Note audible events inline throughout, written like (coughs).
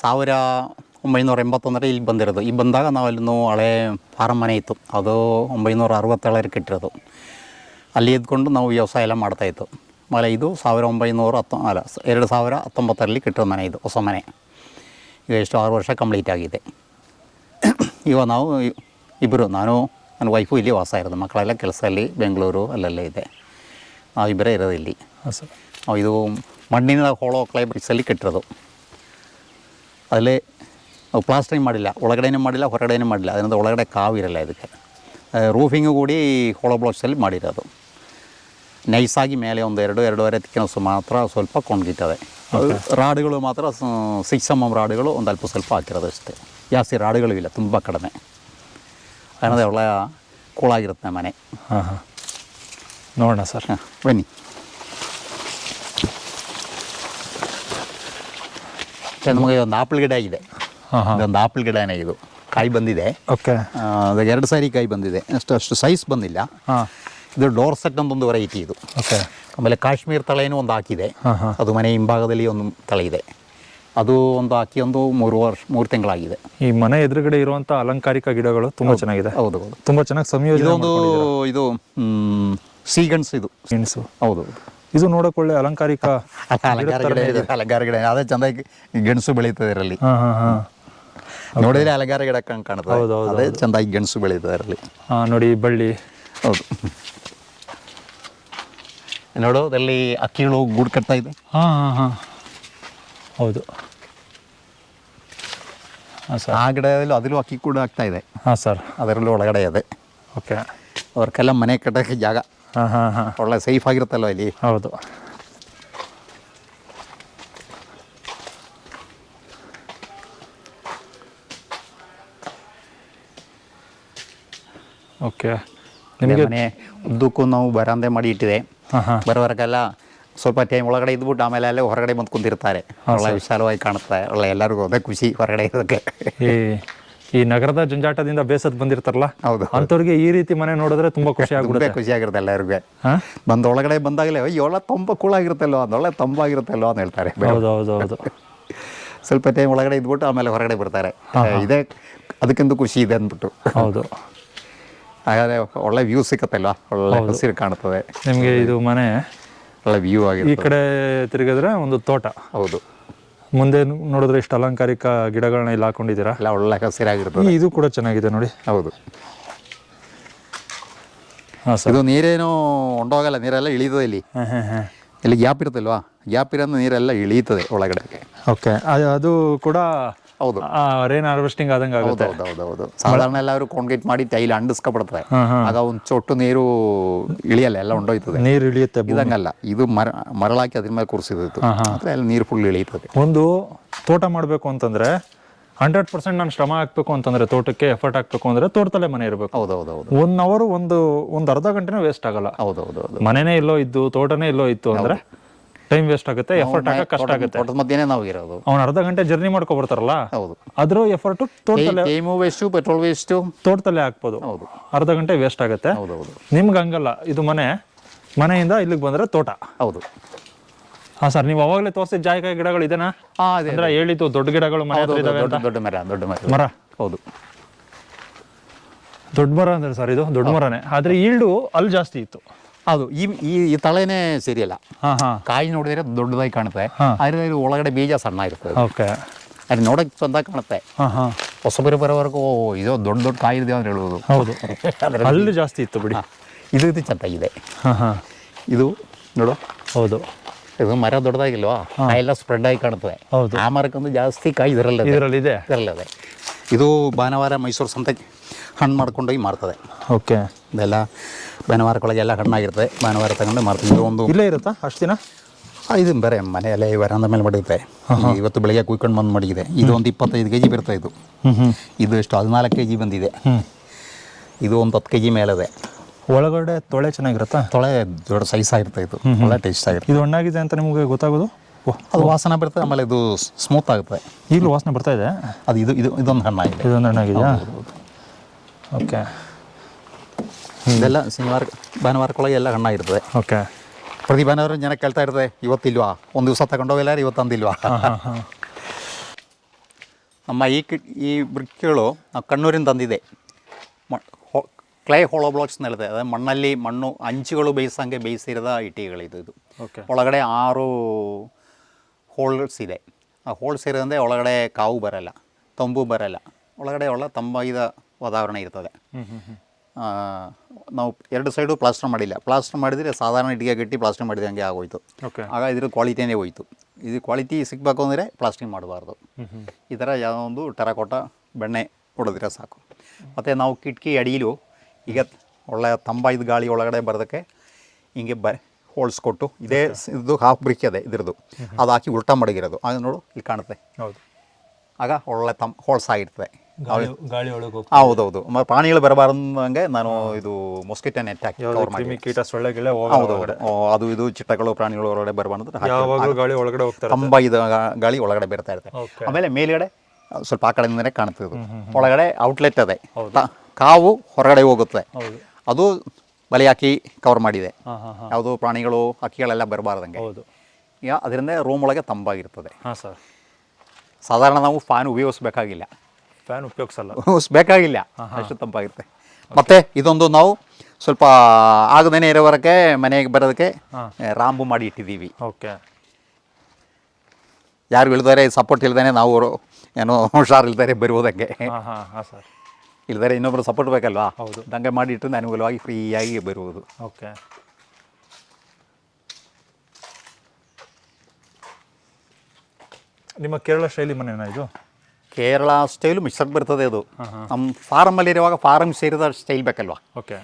ಸಾವಿರ ಒಂಬೈನೂರ ಎಂಬತ್ತೊಂದರ ಇಲ್ಲಿ ಬಂದಿರೋದು. ಇಲ್ಲಿ ಬಂದಾಗ ನಾವು ಅಲ್ಲಿನೂ ಹಳೆ ಫಾರಂ ಮನೆ ಇತ್ತು. ಅದು ಒಂಬೈನೂರ ಅರವತ್ತೇಳರಿಗೆ ಕಟ್ಟಿರೋದು. ಅಲ್ಲಿ ಇದ್ಕೊಂಡು ನಾವು ವ್ಯವಸಾಯ ಎಲ್ಲ ಮಾಡ್ತಾಯಿತ್ತು ಆಮೇಲೆ ಇದು ಸಾವಿರ ಒಂಬೈನೂರ ಹತ್ತೊ ಅಲ್ಲ ಎರಡು ಸಾವಿರ ಹತ್ತೊಂಬತ್ತರಲ್ಲಿ ಕಟ್ಟಿರೋ ಮನೆ ಇದು ಹೊಸ ಮನೆ. ಈಗ ಎಷ್ಟು ಆರು ವರ್ಷ ಕಂಪ್ಲೀಟ್ ಆಗಿದೆ. (coughs) ಇವಾಗ ನಾವು ಇಬ್ಬರು ನಾನು ನನ್ನ ವೈಫು ಇಲ್ಲಿ ವಾಸ ಇರೋದು. ಮಕ್ಕಳೆಲ್ಲ ಕೆಲಸ ಅಲ್ಲಿ ಬೆಂಗಳೂರು ಅಲ್ಲೆಲ್ಲ ಇದೆ. ನಾವು ಇಬ್ಬರೇ ಇರೋದು ಇಲ್ಲಿ. ನಾವು ಇದು ಮಣ್ಣಿನ ಹೋಳೋ ಕ್ಲೈ ಬ್ರಿಕ್ಸಲ್ಲಿ ಕಟ್ಟಿರೋದು. ನಾವು ಪ್ಲಾಸ್ಟ್ರಿಂಗ್ ಮಾಡಿಲ್ಲ ಒಳಗಡೆನೇ ಮಾಡಿಲ್ಲ ಹೊರಗಡೆನೇ ಮಾಡಿಲ್ಲ. ಅದರಿಂದ ಒಳಗಡೆ ಕಾವಿರಲ್ಲ ಇದಕ್ಕೆ. ರೂಫಿಂಗು ಕೂಡಿ ಹೊಳ ಬ್ಲಾಕ್ಸಲ್ಲಿ ಮಾಡಿರೋದು. ನೈಸಾಗಿ ಮೇಲೆ ಒಂದು ಎರಡು ಎರಡೂವರೆ ತಿಕ್ಕಿನಸು ಮಾತ್ರ ಸ್ವಲ್ಪ ಕೊಂಡ್ಗಿಟ್ಟವೆ ರಾಡುಗಳು ಮಾತ್ರ ಸಿಕ್ಸ್ ಎಂ ಎಂ ರಾಡುಗಳು ಒಂದು ಅಲ್ಪ ಸ್ವಲ್ಪ ಹಾಕಿರೋದು ಅಷ್ಟೇ. ಜಾಸ್ತಿ ರಾಡುಗಳು ಇಲ್ಲ ತುಂಬ ಕಡಿಮೆ. ಅನ್ನೋದೇ ಒಳ್ಳೆಯ ಕೂಳಾಗಿರುತ್ತೆ ಮನೆ. ಹಾಂ ಹಾಂ. ನೋಡೋಣ ಸರ್. ಹಾಂ ಬನ್ನಿ. ನಮಗೆ ಒಂದು ಆಪಲ್ ಗಿಡ ಹಾಂ ಇದೊಂದು ಆಪಲ್ ಗಿಡನೇ ಇದು. ಕಾಯಿ ಬಂದಿದೆ. ಓಕೆ. ಎರಡು ಸಾರಿ ಕಾಯಿ ಬಂದಿದೆ. ಅಷ್ಟು ಅಷ್ಟು ಸೈಜ್ ಬಂದಿಲ್ಲ. ಹಾಂ. ಇದು ಡೋರ್ ಸೆಟ್ ಅಂತ ಒಂದು ವೆರೈಟಿ ಇದು. ಓಕೆ. ಆಮೇಲೆ ಕಾಶ್ಮೀರ್ ತಳೆನೂ ಒಂದು ಹಾಕಿದೆ. ಅದು ಮನೆ ಹಿಂಭಾಗದಲ್ಲಿ ಒಂದು ತಳೆ ಇದೆ. ಅದು ಒಂದು ಹಾಕಿ ಒಂದು ಮೂರು ವರ್ಷ ಮೂರು ತಿಂಗಳಾಗಿದೆ. ಈ ಮನೆ ಎದುರುಗಡೆ ಇರುವಂಥ ಅಲಂಕಾರಿಕ ಗಿಡಗಳು ತುಂಬ ಚೆನ್ನಾಗಿದೆ. ಹೌದು ಹೌದು. ತುಂಬ ಚೆನ್ನಾಗಿ ಸಂಯೋಜನೆ ಇದೊಂದು ಇದು ಸೀಗಣ್ಸ್ ಇದು. ಸೀಗನ್ಸ್ ಹೌದು ಹೌದು. ಇದು ನೋಡಕ್ ಒಳ್ಳೆ ಅಲಂಕಾರಿಕ (laughs) ಅಲಂಕಾರ ಗಿಡ ಇದೆ. ಅಲಂಕಾರ ಗಿಡ ಅದೇ ಚಂದ ಗೆಣಸು ಬೆಳೀತದೆ ಇದರಲ್ಲಿ. ಹಾಂ ಹಾಂ ಹಾಂ. ನೋಡಿದ್ರೆ ಅಲಂಕಾರ ಗಿಡ ಕಂಡು ಕಾಣ್ತದೆ ಹೌದು, ಹೌದು, ಅದೇ ಚಂದಾಗಿ ಗೆಣಸು ಬೆಳೀತದೆ ಅದರಲ್ಲಿ ಹಾ ನೋಡಿ ಈ ಬಳ್ಳಿ. ಹೌದು. ನೋಡು ಅದರಲ್ಲಿ ಅಕ್ಕಿಗಳು ಗೂಡು ಕಟ್ತಾ ಇದೆ. ಹಾ ಹಾ ಹಾ. ಹೌದು. ಹಾಂ ಸರ್. ಆ ಗಿಡದಲ್ಲೂ ಅದರಲ್ಲೂ ಅಕ್ಕಿ ಕೂಡ ಆಗ್ತಾ ಇದೆ. ಹಾಂ ಸರ್. ಅದರಲ್ಲೂ ಒಳಗಡೆ ಇದೆ. ಓಕೆ. ಅವ್ರಿಗೆಲ್ಲ ಮನೆ ಕಟ್ಟೋಕ್ಕೆ ಜಾಗ. ಒಳ್ಳೆ ಸೇಫ್ ಆಗಿರುತ್ತಲ್ಲ ಇಲ್ಲಿ? ಹೌದು. ಓಕೆ ನಿಮಗೆ ಮನೆ. ಉದ್ದಕ್ಕೂ ನಾವು ಬರಾಂದೆ ಮಾಡಿ ಇಟ್ಟಿದೆ. ಬರೋವರೆಗೆಲ್ಲ ಸ್ವಲ್ಪ ಟೈಮ್ ಒಳಗಡೆ ಇದ್ಬಿಟ್ಟು ಆಮೇಲೆ ಅಲ್ಲೇ ಹೊರಗಡೆ ಬಂದು ಕುಂತಿರ್ತಾರೆ. ಒಳ್ಳೆ ವಿಶಾಲವಾಗಿ ಕಾಣುತ್ತೆ. ಒಳ್ಳೆ ಎಲ್ಲರಿಗೂ ಅದೇ ಖುಷಿ ಹೊರಗಡೆ ಇರೋದಕ್ಕೆ ಈ ನಗರದ ಜಂಜಾಟದಿಂದ ಬೇಸತ್ ಬಂದಿರ್ತಾರಲ್ಲ ಹೌದು ಅಂತವ್ರಿಗೆ ಈ ರೀತಿ ಮನೆ ನೋಡಿದ್ರೆ ತುಂಬಾ ಖುಷಿ ಆಗುತ್ತೆ ಖುಷಿ ಆಗಿರುತ್ತೆ ಎಲ್ಲರಿಗೂ. ಬಂದ ಒಳಗಡೆ ಬಂದಾಗಲೇ ಒಳ್ಳೆ ತುಂಬ ಕೂಳಾಗಿರುತ್ತಲ್ಲೋ ಅದೊಳ್ಳೆ ತಂಪಾಗಿರುತ್ತಲ್ಲೋ ಅಂತ ಹೇಳ್ತಾರೆ ಹೌದು ಹೌದು ಹೌದು. (laughs) ಸ್ವಲ್ಪ ಟೈಮ್ ಒಳಗಡೆ ಇದ್ಬಿಟ್ಟು ಆಮೇಲೆ ಹೊರಗಡೆ ಬಿಡ್ತಾರೆ ಇದೇ ಅದಕ್ಕಿಂತ ಖುಷಿ ಇದೆ ಅಂದ್ಬಿಟ್ಟು. ಹೌದು. (laughs) ಹಾಗಾದ್ರೆ ಒಳ್ಳೆ ವ್ಯೂ ಸಿಕ್ಕತ್ತಲ್ವಾ? ಒಳ್ಳೆ ಹಸಿರು ಕಾಣ್ತದೆ. ನಿಮಗೆ ಇದು ಮನೆ ಒಳ್ಳೆ ವ್ಯೂ ಆಗಿದೆ ಈ ಕಡೆ ತಿರುಗಿದ್ರೆ ಒಂದು ತೋಟ. ಹೌದು. ಮುಂದೆ ನೋಡಿದ್ರೆ ಇಷ್ಟು ಅಲಂಕಾರಿಕ ಗಿಡಗಳನ್ನ ಇಲ್ಲಿ ಹಾಕೊಂಡಿದ್ದೀರಾ? ಎಲ್ಲ ಒಳ್ಳೆ ಹಸಿರಾಗಿರ್ತದೆ. ಇದು ಕೂಡ ಚೆನ್ನಾಗಿದೆ ನೋಡಿ. ಹೌದು. ಹಾಂ ಸರ್. ಇದು ನೀರೇನು ಹೊಂಡೋಗಲ್ಲ ನೀರೆಲ್ಲ ಇಳೀತದೆ ಇಲ್ಲಿ. ಹಾಂ ಹಾಂ ಹಾಂ. ಇಲ್ಲಿ ಗ್ಯಾಪ್ ಇರುತ್ತಲ್ವಾ? ಗ್ಯಾಪ್ ಇರೋದು ನೀರೆಲ್ಲ ಇಳಿಯುತ್ತದೆ ಒಳಗಡೆ. ಓಕೆ. ಅದು ಕೂಡ ಹೌದು. ರೇನ್ ಹಾರ್ವೆಸ್ಟಿಂಗ್ ಆದಂಗೆ ಆಗುತ್ತೆ. ಹೌದು ಹೌದು ಹೌದು ಸಾಧಾರಣ ಎಲ್ಲರೂ ಕಾಂಕ್ರೀಟ್ ಮಾಡಿ ಟೈಲ್ ಅಂಡಿಸ್ಕೊಬಿಡ್ತಾರೆ. ಆಗ ಒಂದು ಚೊಟ್ಟು ನೀರು ಇಳಿಯಲ್ಲ ಎಲ್ಲ ಹೊಂಡೋಯ್ತದೆ ನೀರು ಇಳಿಯುತ್ತೆ. ಇದಂಗಲ್ಲ ಇದು ಮರ ಮರಳಾಕಿ ಅದ್ರ ಮೇಲೆ ಕೂರಿಸಿದ್ದು ಅಲ್ಲಿ ನೀರು ಫುಲ್ ಇಳಿಯುತ್ತದೆ ಒಂದು ತೋಟ ಮಾಡಬೇಕು ಅಂತಂದ್ರೆ ಹಂಡ್ರೆಡ್ ಪರ್ಸೆಂಟ್ ನಾನು ಶ್ರಮ ಹಾಕ್ಬೇಕು ಅಂತಂದ್ರೆ ತೋಟಕ್ಕೆ ಎಫರ್ಟ್ ಹಾಕ್ಬೇಕು ಅಂದ್ರೆ ತೋಟದಲ್ಲೇ ಮನೆ ಇರಬೇಕು. ಹೌದು ಹೌದು ಹೌದು. ಒನ್ ಅವರ್ ಒಂದು ಒಂದು ಅರ್ಧ ಗಂಟೆನೂ ವೇಸ್ಟ್ ಆಗಲ್ಲ. ಹೌದು ಹೌದು ಹೌದು. ಮನೆನೇ ಇಲ್ಲೋ ಇದ್ದು ತೋಟನೇ ಇಲ್ಲೋ ಇತ್ತು ಅಂದ್ರೆ ಟೈಮ್ ವೇಸ್ಟ್ ಆಗುತ್ತೆ ಎಫರ್ಟ್ ಹಾಕಕ್ಕೆ ಕಷ್ಟ ಆಗುತ್ತೆ. ತೋಟದ ಮಧ್ಯೆನೇ ನಾವು ಇರೋದು. ಅವ್ನು ಅರ್ಧ ಗಂಟೆ ಜರ್ನಿ ಮಾಡ್ಕೊ ಬರ್ತಾರಲ್ಲ ಹೌದು. ಅದ್ರ ಎಫರ್ಟ್ ತೋಟದಲ್ಲೇ ಟೈಮು ವೇಸ್ಟು ಪೆಟ್ರೋಲ್ ವೇಸ್ಟು ತೋಟದಲ್ಲೇ ಹಾಕ್ಬೋದು. ಹೌದು. ಅರ್ಧ ಗಂಟೆ ವೇಸ್ಟ್ ಆಗುತ್ತೆ. ಹೌದು ಹೌದು. ನಿಮ್ಗೆ ಹಂಗಲ್ಲ ಇದು ಮನೆ ಮನೆಯಿಂದ ಇಲ್ಲಿಗೆ ಬಂದ್ರೆ ತೋಟ. ಹೌದು. ಹಾ ಸರ್ ನೀವು ಅವಾಗಲೇ ತೋರಿಸಿದ ಜಾಯಿಕಾಯಿ ಗಿಡಗಳು ಇದೆನಾ? ಆ ಅದೇ ಅಂದ್ರೆ ಹೇಳಿದ್ದು ದೊಡ್ಡ ಗಿಡಗಳು ಮನೆ ಹೌದು ಹತ್ರ ಹೌದು, ಇದಾವೆ ದೊಡ್ಡ ಅಂತ. ದೊಡ್ಡ ಮರ ದೊಡ್ಡ ಮರ. ಮರ? ಹೌದು. ದೊಡ್ಡ ಮರ ಅಂದ್ರೆ ಸರ್ ಇದು ದೊಡ್ಡ ಮರನೇ. ಆದ್ರೆ ಈಲ್ಡು ಅಲ್ಲಿ ಜಾಸ್ತಿ ಇತ್ತು. ಅದು ಈ ಈ ಈ ತಳೆನೇ ಸರಿಯಲ್ಲ. ಹಾ ಹಾ. ಕಾಯಿ ನೋಡಿದ್ರೆ ದೊಡ್ಡದಾಗಿ ಕಾಣುತ್ತೆ. ಆದರೆ ಒಳಗಡೆ ಬೀಜ ಸಣ್ಣ ಇರ್ತದೆ. ಓಕೆ. ಅದು ನೋಡಕ್ಕೆ ಚಂದ ಕಾಣುತ್ತೆ. ಹಾ ಹಾ. ಹೊಸಬರು ಬರೋವರೆಗೂ ಓ ಇದು ದೊಡ್ಡ ದೊಡ್ಡ ಕಾಯಿ ಇದೆ ಅಂತ ಹೇಳುವುದು. ಹೌದು. ಅದ್ರಲ್ಲಿ- ಅಲ್ಲಿ ಜಾಸ್ತಿ ಇತ್ತು ಬಿಡಿ. ಹಾ. ಇದು ಇದು ಚೆನ್ನಾಗಿದೆ ಹಾ ಹಾ. ಇದು ನೋಡು. ಹೌದು. ಇದು ಮರ ದೊಡ್ಡದಾಗಿಲ್ವಾ? ಕಾಯೆಲ್ಲ ಸ್ಪ್ರೆಡ್ ಆಗಿ ಕಾಣುತ್ತದೆ ಹೌದು. ಆ ಮರಕ್ಕೊಂದು ಜಾಸ್ತಿ ಕಾಯಿ ಇದರಲ್ಲ ಇದರಲ್ಲಿ ಇದೆ ಇದರಲ್ಲದೆ. ಇದು ಭಾನುವಾರ ಮೈಸೂರು ಸಂತೆಗೆ ಹಣ್ಣು ಮಾಡ್ಕೊಂಡೋಗಿ ಮಾರ್ತದೆ. ಓಕೆ. ಇದೆಲ್ಲ ಭಾನುವಾರಕ್ಕೊಳಗೆಲ್ಲ ಹಣ್ಣಾಗಿರುತ್ತೆ ಭಾನುವಾರ ತಗೊಂಡು ಮಾರ್ತೀವಿ ಇದು ಒಂದು ಇಲ್ಲೇ ಇರುತ್ತಾ? ಅಷ್ಟು ದಿನ? ಆ, ಇದು ಬೇರೆ ಮನೆಯಲ್ಲೇ ವರಂದ ಮೇಲೆ ಮಾಡಿರುತ್ತೆ ಇವತ್ತು ಬೆಳಗ್ಗೆ ಕುಯ್ಕೊಂಡು ಬಂದು ಮಡಗಿದೆ. ಇದು ಒಂದು ಇಪ್ಪತ್ತೈದು ಕೆ ಜಿ ಬರ್ತಾ ಇದು ಇದು ಎಷ್ಟು? ಹದಿನಾಲ್ಕು ಕೆ ಜಿ ಬಂದಿದೆ ಇದು ಒಂದು ಹತ್ತು ಕೆ ಜಿ ಮೇಲದೆ. ಒಳಗಡೆ ತೊಳೆ ಚೆನ್ನಾಗಿರುತ್ತಾ? ತೊಳೆ ದೊಡ್ಡ ಸೈಜ್ ಆಗಿರ್ತಾ ಇದು. ಒಳ್ಳೆ ಟೇಸ್ಟ್ ಆಗಿರುತ್ತೆ. ಇದು ಹಣ್ಣಾಗಿದೆ ಅಂತ ನಿಮಗೆ ಗೊತ್ತಾಗೋದು? ಓಹ್ ಅದು ವಾಸನೆ ಬರ್ತದೆ ಆಮೇಲೆ ಇದು ಸ್ಮೂತ್ ಆಗುತ್ತೆ. ಈಗಲೂ ವಾಸನೆ ಬರ್ತಾ ಇದೆ? ಅದು ಇದು ಇದು ಇದೊಂದು ಹಣ್ಣಾಗಿದೆ. ಇದೊಂದು ಹಣ್ಣಾಗಿದೆ ಓಕೆ ಇದೆಲ್ಲ ಶನಿವಾರ ಭಾನುವಾರಕ್ಕೊಳಗೆ ಎಲ್ಲ ಹಣ್ಣಾಗಿರ್ತದೆ ಓಕೆ. ಪ್ರತಿ ಭಾನುವಾರ ಜನ ಕೇಳ್ತಾ ಇರ್ತದೆ ಇವತ್ತಿಲ್ವಾ? ಒಂದು ದಿವಸ ತಗೊಂಡೋಗಿಲ್ಲ ಇವತ್ತು ಹಾಂ ನಮ್ಮ ಈ ಕಿಟ್ ಈ ಬ್ರಿಕ್ಗಳು ನಾವು ಕಣ್ಣೂರಿಂದ ತಂದಿದೆ. ಕ್ಲೇ ಹೋಳೋ ಬ್ಲಾಕ್ಸ್ ಹೇಳಿದೆ ಅದೇ ಮಣ್ಣಲ್ಲಿ ಮಣ್ಣು ಅಂಚುಗಳು ಬೇಯಿಸಂಗೆ ಬೇಯಿಸಿರದ ಇಟ್ಟಿಗೆಗಳಿದು ಇದು. ಓಕೆ. ಒಳಗಡೆ ಆರು ಹೋಲ್ಸ್ ಇದೆ. ಆ ಹೋಲ್ಸ್ ಇರೋದಂದ್ರೆ ಒಳಗಡೆ ಕಾವು ಬರಲ್ಲ ತಂಬು ಬರಲ್ಲ. ಒಳಗಡೆ ಒಳ್ಳೆ ತಂಬಾಗಿದ ವಾತಾವರಣ ಇರ್ತದೆ. ನಾವು ಎರಡು ಸೈಡು ಪ್ಲಾಸ್ಟರ್ ಮಾಡಿಲ್ಲ. ಪ್ಲಾಸ್ಟರ್ ಮಾಡಿದರೆ ಸಾಧಾರಣ ಇಟ್ಟಿಗೆ ಗಟ್ಟಿ ಪ್ಲಾಸ್ಟರ್ ಮಾಡಿದಂಗೆ ಆಗೋಯ್ತು. ಓಕೆ. ಆಗ ಇದ್ರ ಕ್ವಾಲಿಟಿನೇ ಹೋಯ್ತು. ಇದು ಕ್ವಾಲಿಟಿ ಸಿಗಬೇಕು ಅಂದರೆ ಪ್ಲಾಸ್ಟಿಂಗ್ ಮಾಡಬಾರ್ದು. ಈ ಥರ ಯಾವುದೋ ಒಂದು ಟೆರಕೋಟ ಬೆಣ್ಣೆ ಹೊಡೆದ್ರೆ ಸಾಕು. ಮತ್ತು ನಾವು ಕಿಟಕಿ ಅಡಿಯಲು ಈಗ ಒಳ್ಳೆ ಇದು ಗಾಳಿ ಒಳಗಡೆ ಬರೋದಕ್ಕೆ ಹಿಂಗೆ ಬ ಹೋಲ್ಸ್ ಕೊಟ್ಟು ಇದೇ ಇದು ಹಾಫ್ ಬ್ರಿಕ್ ಅದೇ ಇದ್ರದ್ದು ಅದು ಹಾಕಿ ಉಲ್ಟಾ ಮಡಗಿರೋದು. ಆಗ ನೋಡು ಇಲ್ಲಿ ಕಾಣುತ್ತೆ. ಹೌದು. ಆಗ ಒಳ್ಳೆ ತಮ್ ಹೋಲ್ಸ್ ಆಗಿರ್ತದೆ. ಗಾಳಿ ಒಳಗೆ ಹೌದೌದು. ಪ್ರಾಣಿಗಳು ಬರಬಾರ್ದಂಗೆ ನಾನು ಇದು ಮೊಸ್ಕಿಟೋ ನೆಟ್ ಹಾಕಿ ಮಾಡಿ ಕೀಟ ಸೊಳ್ಳೆ ಹೌದೌದು. ಅದು ಇದು ಚಿಟ್ಟಗಳು ಪ್ರಾಣಿಗಳು ಹೊರಗಡೆ ಬರಬಾರ್ದು ತುಂಬಾ ಯಾವಾಗಲೂ ಗಾಳಿ ಒಳಗಡೆ ಹೋಗ್ತಾರೆ ತಂಬಾಗಿದ ಗಾಳಿ ಒಳಗಡೆ ಬರ್ತಾ ಇರುತ್ತೆ. ಓಕೆ. ಆಮೇಲೆ ಮೇಲ್ಗಡೆ ಸ್ವಲ್ಪ ಆ ಕಡೆಯಿಂದನೇ ಕಾಣ್ತದೆ ಇದು. ಒಳಗಡೆ ಔಟ್ಲೆಟ್ ಅದೇ. ತ- ಕಾವು ಹೊರಗಡೆ ಹೋಗುತ್ತೆ. ಹೌದು. ಅದು ಬಲೆ ಹಾಕಿ ಕವರ್ ಮಾಡಿದೆ. ಹಾಂ ಹಾಂ ಹಾಂ. ಯಾವುದು ಪ್ರಾಣಿಗಳು ಹಕ್ಕಿಗಳೆಲ್ಲ ಬರಬಾರ್ದಂಗೆ. ಹೌದು. ಯಾ ಅದರಿಂದ ರೂಮ್ ಒಳಗೆ ತಂಪಾಗಿರ್ತದೆ ಹಾಂ ಸರ್. ಸಾಧಾರಣ ನಾವು ಫ್ಯಾನ್ ಉಪಯೋಗಿಸ್ಬೇಕಾಗಿಲ್ಲ. ಫ್ಯಾನ್ ಉಪಯೋಗಿಸಲ್ಲ. ಬೇಕಾಗಿಲ್ಲ. ಅಷ್ಟು ತಂಪಾಗಿರುತ್ತೆ. ಮತ್ತೆ ಇದೊಂದು ನಾವು ಸ್ವಲ್ಪ ಆಗದೇನೆ ಇರೋವರೆಗೆ ಮನೆಗೆ ಬರೋದಕ್ಕೆ ರಾಂಬು ಮಾಡಿ ಇಟ್ಟಿದ್ದೀವಿ. ಓಕೆ. ಯಾರು ಇಳಿದಾರೆ ಸಪೋರ್ಟ್ ಇಲ್ದೇನೆ ನಾವು ಏನೋ ಹುಷಾರು ಇಲ್ದಾರೆ ಬರುವುದಂಗೆ. ಹಾಂ ಹಾಂ ಹಾಂ ಸರ್. ಇಲ್ದಾರೆ ಇನ್ನೊಬ್ರು ಸಪೋರ್ಟ್ ಬೇಕಲ್ವಾ? ಹೌದು. ದಂಗೆ ಮಾಡಿ ಇಟ್ಟು ಅನುಕೂಲವಾಗಿ ಫ್ರೀಯಾಗಿ ಬರುವುದು. ಓಕೆ. ನಿಮ್ಮ ಕೇರಳ ಶೈಲಿ ಮನೆನಾ ಇದು? ಕೇರಳ ಸ್ಟೈಲು ಮಿಕ್ಸರ್ ಬರ್ತದೆ ಅದು. ನಮ್ಮ ಫಾರಮಲ್ಲಿರುವಾಗ ಫಾರಮ್ ಸೇರಿದ ಸ್ಟೈಲ್ ಬೇಕಲ್ವಾ? ಓಕೆ.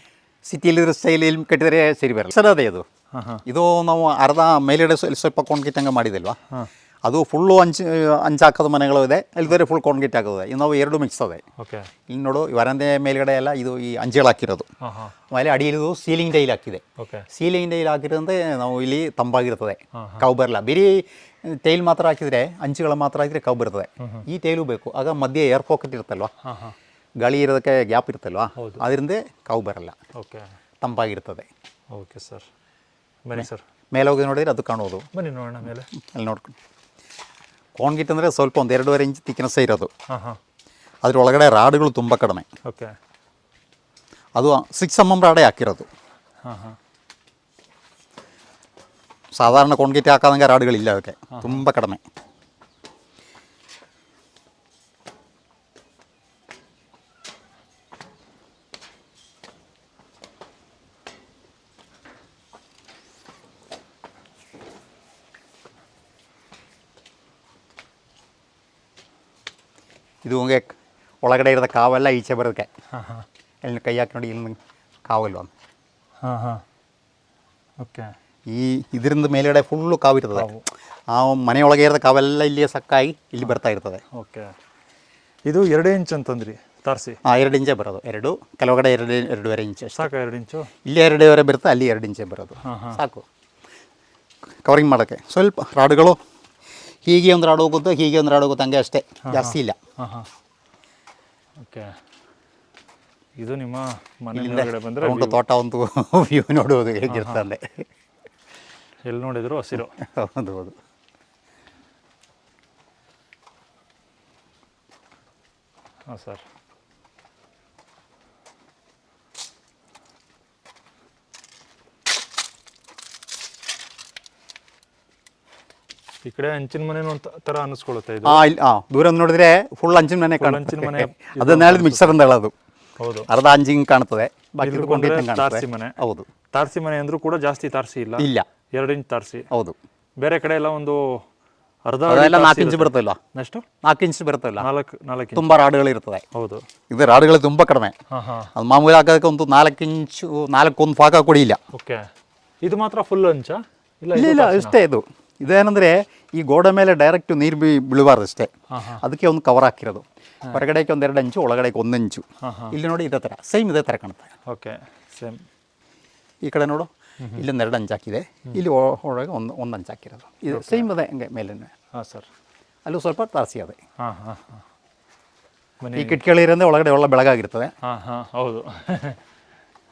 ಸಿಟಿಯಲ್ಲಿರೋ ಸ್ಟೈಲ್ ಇಲ್ಲಿ ಕಟ್ಟಿದರೆ ಸರಿ ಬರಲ್ಲ. ಸರ್ ಅದೇ ಅದು. ಇದು ನಾವು ಅರ್ಧ ಮೇಲ್ಗಡೆ ಸ್ವಲ್ಪ ಕೊಂಡ್ಗಿಟ್ಟಂಗೆ ಮಾಡಿದಿಲ್ವಾ? ಹಾಂ. ಅದು ಫುಲ್ಲು ಅಂಚು ಅಂಚು ಹಾಕೋದು ಮನೆಗಳು ಇದೆ. ಇಲ್ದರೆ ಫುಲ್ ಕಾಂಕ್ರೀಟ್ ಹಾಕೋದು. ಇದೆ. ನಾವು ಎರಡು ಮಿಕ್ಸ್ ಅದೇ ಓಕೆ ಇಲ್ಲಿ ನೋಡು ವರಂದೆ ಮೇಲ್ಗಡೆ ಎಲ್ಲ ಇದು ಈ ಅಂಚೆಗಳು ಹಾಕಿರೋದು. ಆಮೇಲೆ ಅಡಿಯಿದು ಸೀಲಿಂಗ್ ಟೈಲ್ ಹಾಕಿದೆ. ಓಕೆ ಸೀಲಿಂಗ್ ಟೈಲ್ ಹಾಕಿರೋದ್ರೆ ನಾವು ಇಲ್ಲಿ ತಂಪಾಗಿರ್ತದೆ. ಕಾವು ಬರಲ್ಲ ಬರೀ ಟೈಲ್ ಮಾತ್ರ ಹಾಕಿದರೆ ಅಂಚುಗಳು ಮಾತ್ರ ಹಾಕಿದ್ರೆ ಕಾವು ಬರ್ತದೆ. ಈ ಟೈಲು ಬೇಕು. ಆಗ ಮಧ್ಯೆ ಏರ್ ಪಾಕೆಟ್ ಇರುತ್ತಲ್ವಾ? ಗಾಳಿ ಇರೋದಕ್ಕೆ ಗ್ಯಾಪ್ ಇರುತ್ತಲ್ವಾ? ಅದರಿಂದ ಕಾವು ಬರಲ್ಲ ಓಕೆ ತಂಪಾಗಿರ್ತದೆ. ಓಕೆ ಸರ್ ಬನ್ನಿ ಸರ್ ಮೇಲೆ ಹೋಗಿ ನೋಡಿದ್ರೆ ಅದು ಕಾಣೋದು ಬನ್ನಿ ನೋಡೋಣ ಮೇಲೆ. ಅಲ್ಲಿ ನೋಡ್ಕೊಂಡು ಕೋಣ್ಗಿಟ್ ಅಂದರೆ ಸ್ವಲ್ಪ ಒಂದು ಎರಡೂವರೆ ಇಂಚ್ ತಿಕ್ನೆಸ್ ಇರೋದು ಹಾಂ ಹಾಂ ಅದ್ರ ಒಳಗಡೆ ರಾಡುಗಳು ತುಂಬ ಕಡಿಮೆ ಓಕೆ ಅದು ಸಿಕ್ಸ್ ಎಂ ಎಂ ರಾಡೇ ಹಾಕಿರೋದು ಹಾಂ ಹಾಂ ಸಾಧಾರಣ ಕೊಂಡ್ಗಿಟ್ಟು ಹಾಕೋದಂಗೆ ರಾಡುಗಳಿಲ್ಲ ಅದಕ್ಕೆ ತುಂಬ ಕಡಿಮೆ ಇದು ಹಂಗೆ ಒಳಗಡೆ ಇರೋದ ಕಾವೆಲ್ಲ ಈಚೆ ಬರೋದಕ್ಕೆ ಹಾಂ ಹಾಂ ಇಲ್ಲಿ ಕೈ ಹಾಕಿ ನೋಡಿ ಇಲ್ಲಿ ಕಾವಲ್ವ ಹಾಂ ಹಾಂ ಓಕೆ ಈ ಇದರಿಂದ ಮೇಲ್ಗಡೆ ಫುಲ್ಲು ಕಾವು ಇರ್ತದೆ ಆ ಮನೆಯೊಳಗೆ ಇರೋದ ಕಾವೆಲ್ಲ ಇಲ್ಲಿಯೇ ಸಕ್ಕಾಗಿ ಇಲ್ಲಿ ಬರ್ತಾ ಇರ್ತದೆ ಓಕೆ ಇದು ಎರಡೇ ಇಂಚ್ ಅಂತಂದ್ರಿ ತಾರ್ಸಿ ಆ ಎರಡು ಇಂಚೇ ಬರೋದು ಎರಡು ಕೆಲವಡೆ ಎರಡು ಎರಡೂವರೆ ಇಂಚು ಸಾಕು ಸಾಕ ಎರಡು ಇಂಚು ಇಲ್ಲಿ ಎರಡೂವರೆ ಬರುತ್ತೆ ಅಲ್ಲಿ ಎರಡು ಇಂಚೇ ಬರೋದು ಸಾಕು ಕವರಿಂಗ್ ಮಾಡೋಕ್ಕೆ ಸ್ವಲ್ಪ ರಾಡುಗಳು ಹೀಗೆ ಒಂದು ರಾಡು ಹೋಗುತ್ತೆ ಹೀಗೆ ಒಂದು ರಾಡು ಹೋಗುತ್ತೆ ಹಂಗೆ ಅಷ್ಟೇ. ಜಾಸ್ತಿ ಇಲ್ಲ. ಹಾಂ ಹಾಂ ಓಕೆ. ಇದು ನಿಮ್ಮ ಮನೆ ಇಲ್ಲಿಂದ ಒಳಗಡೆ ಬಂದರೆ ಒಂದು ತೋಟ ಒಂದು (laughs) ವ್ಯೂ ನೋಡುವುದು ಹೇಗಿರ್ತದೆ. ಎಲ್ಲಿ ನೋಡಿದ್ರು ಹಸಿರು. (laughs) ಹೌದು ಹೌದು. ಹಾಂ ಸರ್. ಈ ಕಡೆ ಹಂಚಿನ ಮನೆ ತರ ಥರ ಅನ್ನಿಸ್ಕೊಳ್ಳುತ್ತೆ ಇದು ಇಲ್ಲಿ ಹಾಂ ದೂರ ನೋಡಿದ್ರೆ ಫುಲ್ ಅಂಚಿನ ಮನೆ ಹಂಚಿನ ಮನೆ ಕಾಣುತ್ತೆ (laughs) ಅದನ್ನ ಹೇಳಿದ್ ಮಿಕ್ಸರ್ ಅಂತ ಹೇಳೋದು ಹೌದು. ಅರ್ಧ ಅಂಚಿಂಗ್ ಕಾಣ್ತದೆ ಬಾಕಿ ತಾರಸಿ ಮನೆ. ಹೌದು. ತಾರ್ಸಿ ಮನೆ ಅಂದ್ರೂ ಕೂಡ ಜಾಸ್ತಿ ತಾರಸಿ ಇಲ್ಲ. ಇಲ್ಲ. ಎರಡು ಇಂಚ್ ತಾರಸಿ. ಹೌದು. ಬೇರೆ ಕಡೆ ಎಲ್ಲ ಒಂದು ಅರ್ಧ ಅದೆಲ್ಲ ನಾಲ್ಕು ಇಂಚ್ ಬರುತ್ತಲ್ಲ ಎಷ್ಟು ನಾಲ್ಕು ಇಂಚ್ ಬರುತ್ತಲ್ಲ ನಾಲ್ಕು ನಾಲ್ಕು ತುಂಬಾ ರಾಡುಗಳು ಇರ್ತದೆ. ಹೌದು. ಇದು ರಾಡುಗಳು ತುಂಬಾ ಕಡಿಮೆ. ಅದು ಮಾಮೂಲಿ ಹಾಕೋದಕ್ಕೆ ಒಂದು ನಾಲ್ಕು ಇಂಚು ನಾಲ್ಕು ಒಂದು ಫಾಕ ಕೊಡಿ ಇಲ್ಲ. ಓಕೆ. ಇದು ಮಾತ್ರ ಫುಲ್ ಅಂಚ? ಇಲ್ಲ ಇಲ್ಲ ಇಷ್ಟೇ ಇದು. ಇದೇನಂದ್ರೆ ಈ ಗೋಡೆ ಮೇಲೆ ಡೈರೆಕ್ಟ್ ನೀರು ಬಿ ಬೀಳಬಾರ್ದು ಅಷ್ಟೇ ಹಾಂ ಹಾಂ. ಅದಕ್ಕೆ ಒಂದು ಕವರ್ ಹಾಕಿರೋದು. ಹೊರಗಡೆಗೆ ಒಂದು ಎರಡು ಇಂಚು ಒಳಗಡೆಗೆ ಒಂದು ಇಂಚು ಇಲ್ಲಿ ನೋಡಿ ಇದೇ ಥರ ಸೇಮ್ ಇದೇ ಥರ ಕಾಣುತ್ತೆ ಓಕೆ ಸೇಮ್ ಈ ಕಡೆ ನೋಡು ಇಲ್ಲೊಂದು ಎರಡು ಅಂಚು ಹಾಕಿದೆ. ಇಲ್ಲಿ ಒಳಗೆ ಒಂದು ಒಂದು ಅಂಚು ಹಾಕಿರೋದು. ಇದು ಸೇಮ್ ಅದೇ ಹಂಗೆ ಮೇಲೆ ಹಾಂ ಸರ್ ಅಲ್ಲೂ ಸ್ವಲ್ಪ ತಾರಸಿ ಅದೇ. ಹಾಂ ಹಾಂ ಹಾಂ. ಈ ಕಿಟಕಿಗಳಿರೋದೇ ಒಳಗಡೆ ಒಳ್ಳೆ ಬೆಳಗಾಗಿರ್ತದೆ. ಹಾಂ ಹಾಂ ಹೌದು. (laughs)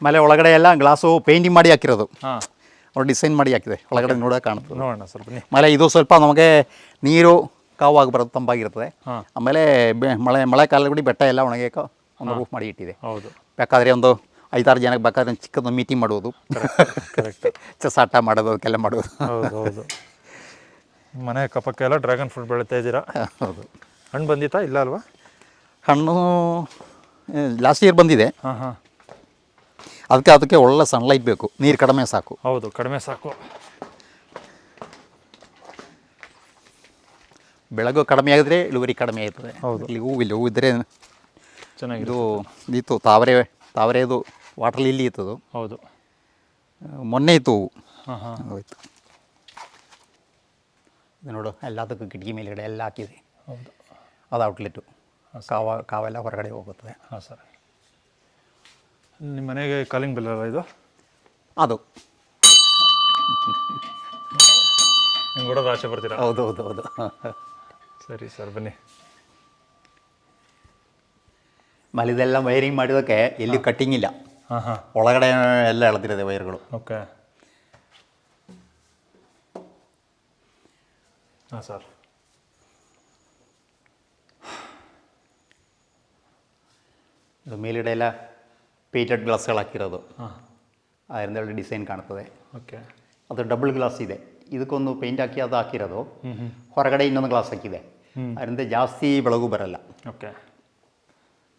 ಆಮೇಲೆ ಒಳಗಡೆ ಎಲ್ಲ ಗ್ಲಾಸು ಪೇಂಟಿಂಗ್ ಮಾಡಿ ಹಾಕಿರೋದು. ಹಾಂ. ಅವ್ರು ಡಿಸೈನ್ ಮಾಡಿ ಹಾಕಿದೆ. ಒಳಗಡೆ ನೋಡೋಕೆ ಕಾಣುತ್ತೆ. ನೋಡೋಣ ಸ್ವಲ್ಪ ಮಳೆ ಇದು ಸ್ವಲ್ಪ ನಮಗೆ ನೀರು ಕಾವಾಗಿ ಬರೋದು ತಂಪಾಗಿರ್ತದೆ. ಆಮೇಲೆ ಮಳೆ ಮಳೆ ಕಾಲದಲ್ಲಿ ಬೆಟ್ಟ ಎಲ್ಲ ಒಣಗಕ್ಕೆ ಒಂದು ರೂಫ್ ಮಾಡಿ ಇಟ್ಟಿದೆ. ಹೌದು. ಬೇಕಾದರೆ ಒಂದು ಐದಾರು ಜನಕ್ಕೆ ಬೇಕಾದ್ರೆ ಚಿಕ್ಕದೊಂದು ಮೀಟಿಂಗ್ ಮಾಡುವುದು. ಕರೆಕ್ಟ್ (laughs) ಚಸಾಟ ಮಾಡೋದು ಅದಕ್ಕೆಲ್ಲ ಮಾಡೋದು ಹೌದು ಹೌದು. ಮನೆ ಎಲ್ಲ ಡ್ರ್ಯಾಗನ್ ಫ್ರೂಟ್ ಬೆಳೀತಾ ಇದ್ದೀರಾ? ಹೌದು. ಹಣ್ಣು ಬಂದಿತ್ತಾ ಇಲ್ಲ ಅಲ್ವಾ? ಹಣ್ಣು ಲಾಸ್ಟ್ ಇಯರ್ ಬಂದಿದೆ. ಹಾಂ ಹಾಂ. ಅದಕ್ಕೆ ಅದಕ್ಕೆ ಒಳ್ಳೆ ಸನ್ಲೈಟ್ ಬೇಕು. ನೀರು ಕಡಿಮೆ ಸಾಕು. ಹೌದು ಕಡಿಮೆ ಸಾಕು. ಬೆಳಗು ಕಡಿಮೆ ಆಗಿದ್ರೆ ಇಳುವರಿ ಕಡಿಮೆ ಆಯ್ತದೆ ಹೌದು. ಇಲ್ಲಿ ಹೂವು ಇಲ್ಲಿ ಹೂವು ಇದ್ದರೆ ಚೆನ್ನಾಗಿ ಇದು ಇತ್ತು ತಾವರೆ ತಾವರೆದು ವಾಟರ್ ಲಿಲ್ಲಿ ಇತ್ತದು. ಹೌದು. ಮೊನ್ನೆ ಇತ್ತು ಹೂವು. ಹಾಂ ಹಾಂ. ಹೋಯ್ತು ಇದು ನೋಡು ಎಲ್ಲದಕ್ಕೂ ಕಿಟಕಿ ಮೇಲ್ಗಡೆ ಎಲ್ಲ ಹಾಕಿದೆ. ಹೌದು. ಅದು ಔಟ್ಲೆಟ್ಟು ಕಾವ ಕಾವೆಲ್ಲ ಹೊರಗಡೆ ಹೋಗುತ್ತದೆ ಹಾಂ ಸರ್. ನಿಮ್ಮ ಮನೆಗೆ ಕಾಲಿಂಗ್ ಬೆಲ್ ಅಲ್ಲ ಇದು? ಅದು. ನೀವು ಕೊಡೋದು ಆಚೆ ಬರ್ತೀರಾ? ಹೌದು ಹೌದು ಹೌದು. ಸರಿ ಸರ್ ಬನ್ನಿ. ಮಲಿದೆಲ್ಲ ವೈರಿಂಗ್ ಮಾಡಿದಕ್ಕೆ ಎಲ್ಲಿ ಕಟ್ಟಿಂಗ್ ಇಲ್ಲ. ಹಾಂ ಹಾಂ. ಒಳಗಡೆ ಎಲ್ಲ ಎಳೆದಿರೋದೆ ವೈರ್ಗಳು ಓಕೆ. ಹಾಂ ಸರ್. ಇದು ಮೇಲ್ಗಡೆ ಎಲ್ಲ ಪೇಟೆಡ್ ಗ್ಲಾಸ್ಗಳು ಹಾಕಿರೋದು. ಹಾಂ. ಅದರಿಂದ ಒಳ್ಳೆ ಡಿಸೈನ್ ಕಾಣ್ತದೆ. ಓಕೆ. ಅದು ಡಬಲ್ ಗ್ಲಾಸ್ ಇದೆ. ಇದಕ್ಕೊಂದು ಪೇಂಟ್ ಹಾಕಿ ಅದು ಹಾಕಿರೋದು. ಹೊರಗಡೆ ಇನ್ನೊಂದು ಗ್ಲಾಸ್ ಹಾಕಿದೆ. ಅದರಿಂದ ಜಾಸ್ತಿ ಬೆಳಗು ಬರಲ್ಲ. ಓಕೆ.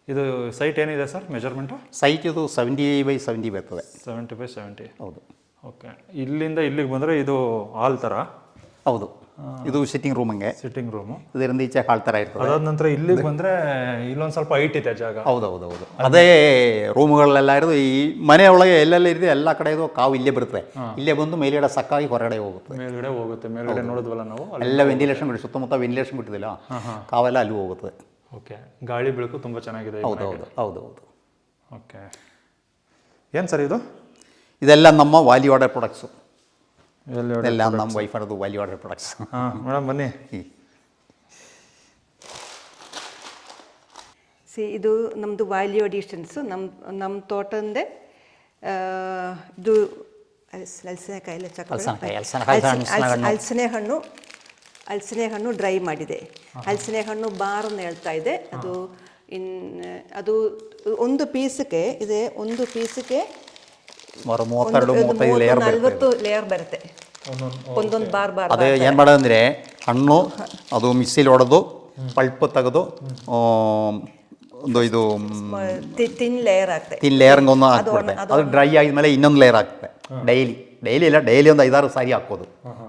ಇದು ಸೈಟ್ ಏನಿದೆ ಸರ್ ಮೆಜರ್ಮೆಂಟು? ಸೈಟ್ ಇದು ಸೆವೆಂಟಿ ಬೈ ಸೆವೆಂಟಿ ಬರ್ತದೆ. Seventy by seventy. ಹೌದು. ಓಕೆ. ಇಲ್ಲಿಂದ ಇಲ್ಲಿಗೆ ಬಂದರೆ ಇದು ಹಾಲ್ ಥರ? ಹೌದು. ಇದು ಸಿಟ್ಟಿಂಗ್ ರೂಮ್ ಹಂಗೆ. ಸಿಟ್ಟಿಂಗ್ ರೂಮು ಇದರಿಂದ ಈಚೆ ಹಾಲ್ ಥರ ಇರ್ತದೆ. ಅದಾದ ನಂತರ ಇಲ್ಲಿಗೆ ಬಂದರೆ ಇಲ್ಲೊಂದು ಸ್ವಲ್ಪ ಹೈಟ್ ಇದೆ ಜಾಗ. ಹೌದು ಹೌದು ಹೌದು ಅದೇ ರೂಮ್ಗಳೆಲ್ಲ ಇರೋದು ಈ ಮನೆ ಒಳಗೆ ಎಲ್ಲೆಲ್ಲ ಇದೆ ಎಲ್ಲ ಕಡೆ ಇದು ಕಾವು ಇಲ್ಲೇ ಬರುತ್ತೆ ಇಲ್ಲೇ ಬಂದು ಮೇಲ್ಗಡೆ ಸಕ್ಕಾಗಿ ಹೊರಗಡೆ ಹೋಗುತ್ತೆ. ಮೇಲ್ಗಡೆ ಹೋಗುತ್ತೆ. ಮೇಲ್ಗಡೆ ನೋಡಿದ್ವಲ್ಲ ನಾವು? ಎಲ್ಲ ವೆಂಟಿಲೇಷನ್ ಬಿಡಿ ಸುತ್ತಮುತ್ತ ವೆಂಟಿಲೇಷನ್ ಬಿಟ್ಟಿದಿಲ್ಲ ಕಾವೆಲ್ಲ ಅಲ್ಲಿ ಹೋಗುತ್ತೆ. ಓಕೆ ಗಾಳಿ ಬೆಳಕು ತುಂಬ ಚೆನ್ನಾಗಿದೆ ಹೌದು ಹೌದು ಹೌದು ಹೌದು ಓಕೆ ಏನು ಸರ್ ಇದು? ಇದೆಲ್ಲ ನಮ್ಮ ವಾಲಿ ಆರ್ಡರ್ ಪ್ರಾಡಕ್ಟ್ಸು ಎಲ್ಲಿ ನಮ್ಮ ನಮ್ಮ ಅದು ವ್ಯಾಲ್ಯೂ ಆರ್ಡರ್ ಪ್ರಾಡಕ್ಟ್ಸ್ ಹಾಂ ಮೇಡಮ್ ಬನ್ನಿ. ಸಿ ಇದು ನಮ್ಮದು ವ್ಯಾಲ್ಯೂ ಅಡಿಷನ್ಸು ನಮ್ಮ ನಮ್ಮ ತೋಟದ ಆ, ಇದು ಹಲಸಿನ ಹಣ್ಣು. ಹಲಸಿನ ಹಣ್ಣು. ಹಲಸಿನ ಹಣ್ಣು ಡ್ರೈ ಮಾಡಿದೆ. ಹಲಸಿನ ಹಣ್ಣು ಬಾರ್ ಅಂತ ಹೇಳ್ತಾ ಇದೆ. ಅದು ಇನ್ ಅದು ಒಂದು ಪೀಸ್ಗೆ ಇದೆ ಒಂದು ಪೀಸ್ಗೆ ಸುಮಾರು ಮೂವತ್ತೆರಡು ಮೂವತ್ತೈದು ಲೇಯರ್ ಬರುತ್ತೆ ನಲ್ವತ್ತು ಲೇಯರ್ ಬರುತ್ತೆ. ಒಂದೊಂದು ಬಾರ್ ಬಾರ್ ಅದೇ ಏನು ಮಾಡೋದಂದ್ರೆ ಹಣ್ಣು ಅದು ಮಿಕ್ಸಿಲಿ ಹೊಡೆದು ಪಲ್ಪ್ ತೆಗೆದು ಒಂದು ಇದು ತಿನ್ ಲೇಯರ್ ಆಗ್ತದೆ. ತಿನ್ ಲೇಯರ್ಗೆ ಒಂದು ಹಾಕ್ಬಿಡ್ತೆ ಅದು ಡ್ರೈ ಆದ್ಮೇಲೆ ಇನ್ನೊಂದು ಲೇಯರ್ ಹಾಕ್ತೆ ಡೈಲಿ ಡೈಲಿ ಇಲ್ಲ ಡೈಲಿ ಒಂದು ಐದಾರು ಸಾರಿ ಹಾಕೋದು.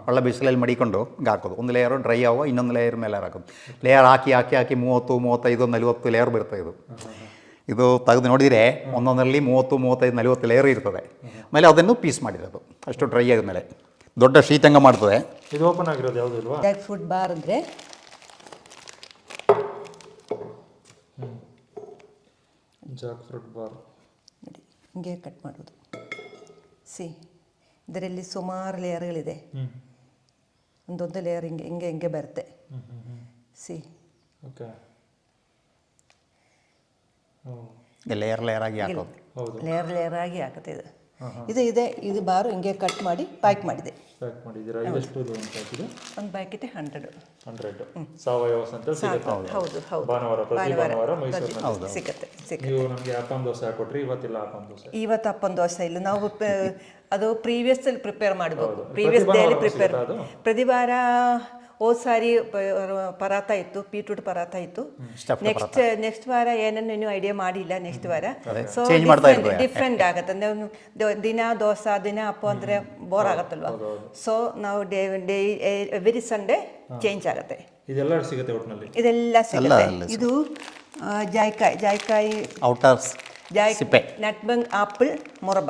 ಒಳ್ಳೆ ಬಿಸಿಲಲ್ಲಿ ಮಡಿಕೊಂಡು ಹಾಕೋದು. ಒಂದು ಲೇಯರು ಡ್ರೈ ಆಗುವ ಇನ್ನೊಂದು ಲೇಯರ್ ಮೇಲೆ ಹಾಕೋದು. ಲೇಯರ್ ಹಾಕಿ ಹಾಕಿ ಹಾಕಿ ಮೂವತ್ತು ಮೂವತ್ತೈದು ನಲವತ್ತು ಲೇಯರ್ ಬರ್ತದೆ ಇದು. ಇದು ತೆಗೆದು ನೋಡಿದರೆ ಒಂದೊಂದರಲ್ಲಿ ಮೂವತ್ತು ಮೂವತ್ತೈದು ನಲವತ್ತು ಲೇಯರ್ ಇರ್ತದೆ. ಆಮೇಲೆ ಅದನ್ನು ಪೀಸ್ ಮಾಡಿರೋದು. ಅಷ್ಟು ಡ್ರೈ ಆದಮೇಲೆ. ದೊಡ್ಡ ಶೀತಂಗ ಮಾಡ್ತದೆ. ಇದು ಓಪನ್ ಆಗಿರೋದು ಯಾವುದು ಇಲ್ವಾ? ಫ್ರೂಟ್ ಬಾರ್ ಅಂದರೆ? ಜಾಕ್ ಫ್ರೂಟ್ ಬಾರ್ ನೋಡಿ ಹಿಂಗೆ ಕಟ್ ಮಾಡೋದು. ಸಿ ಇದರಲ್ಲಿ ಸುಮಾರು ಲೇಯರ್ಗಳಿದೆ ಒಂದೊಂದು ಲೇಯರ್ ಹಿಂಗೆ ಹಿಂಗೆ ಹಿಂಗೆ ಬರುತ್ತೆ. ಸಿ ಓಕೆ ಲೇಯರ್ ಲೇಯರ್ ಆಗಿ ಹಾಕೋದು. ಲೇಯರ್ ಲೇಯರ್ ಆಗಿ ಹಾಕುತ್ತೆ ಇದು. ಇದು ಇದೆ ಇದು ಬಾರು ಹಿಂಗೆ ಕಟ್ ಮಾಡಿ ಪ್ಯಾಕ್ ಮಾಡಿದೆ. ಪ್ಯಾಕ್ ಮಾಡಿದ್ದೀರಾ? ಅಂತ ಹಾಕಿದೆ ಒಂದು ಪ್ಯಾಕೆಟ್ ಹಂಡ್ರೆಡ್ ಹಂಡ್ರೆಡ್ ಸಾವಯವ ಸಂತೆ ಸಿಗುತ್ತೆ. ಹೌದು ಹೌದು ಭಾನುವಾರ ಪ್ರತಿ ಭಾನುವಾರ ಮೈಸೂರಿನಲ್ಲಿ ಸಿಗುತ್ತೆ ಸಿಗುತ್ತೆ. ನೀವು ನಮಗೆ ಆಪಾಮ್ ದೋಸೆ ಹಾಕೊಟ್ರಿ ಇವತ್ತಿಲ್ಲ ಆಪಾಮ್ ದೋಸೆ. ಇವತ್ತು ಅಪ್ಪನ ದೋಸೆ ಇಲ್ಲ. ನಾವು ಅದು ಪ್ರೀವಿಯಸ್ ಅಲ್ಲಿ ಪ್ರಿಪೇರ್ ಮಾಡಬೇಕು. ಪ್ರೀವಿಯಸ್ ಡೇಲಿ ಪ್ರಿಪೇರ್ ಪ್ರತಿ ವಾರ ಹೋದ್ ಸಾರಿ ಪರಾತ ಇತ್ತು ಬೀಟ್ರೂಟ್ ಪರಾತ ಇತ್ತು. ನೆಕ್ಸ್ಟ್ ನೆಕ್ಸ್ಟ್ ವಾರ ಏನನ್ನು ಇನ್ನೂ ಐಡಿಯಾ ಮಾಡಿಲ್ಲ ನೆಕ್ಸ್ಟ್ ವಾರ. ಸೊ. ಡಿಫ್ರೆಂಟ್ ಆಗುತ್ತೆ. ಅಂದ್ರೆ ದಿನ ದೋಸೆ ದಿನ ಅಪ್ಪ ಅಂದ್ರೆ ಬೋರ್ ಆಗುತ್ತಲ್ವಾ? ಸೊ ನಾವು day day every Sunday change ಆಗುತ್ತೆ. ಇದೆಲ್ಲ ಸಿಗುತ್ತೆ ಒಟ್ಟಿನಲ್ಲಿ ಇದೆಲ್ಲ ಸಿಗುತ್ತೆ. ಇದು ಜಾಯ್ಕಾಯಿ ಜಾಯ್ಕಾಯಿ ಔಟರ್ಸ್ ಜಾಯ್ ಸಿಪ್ಪೆ. ನಟ್ಬಂಗ್ ಆಪಲ್ ಮೊರಬ.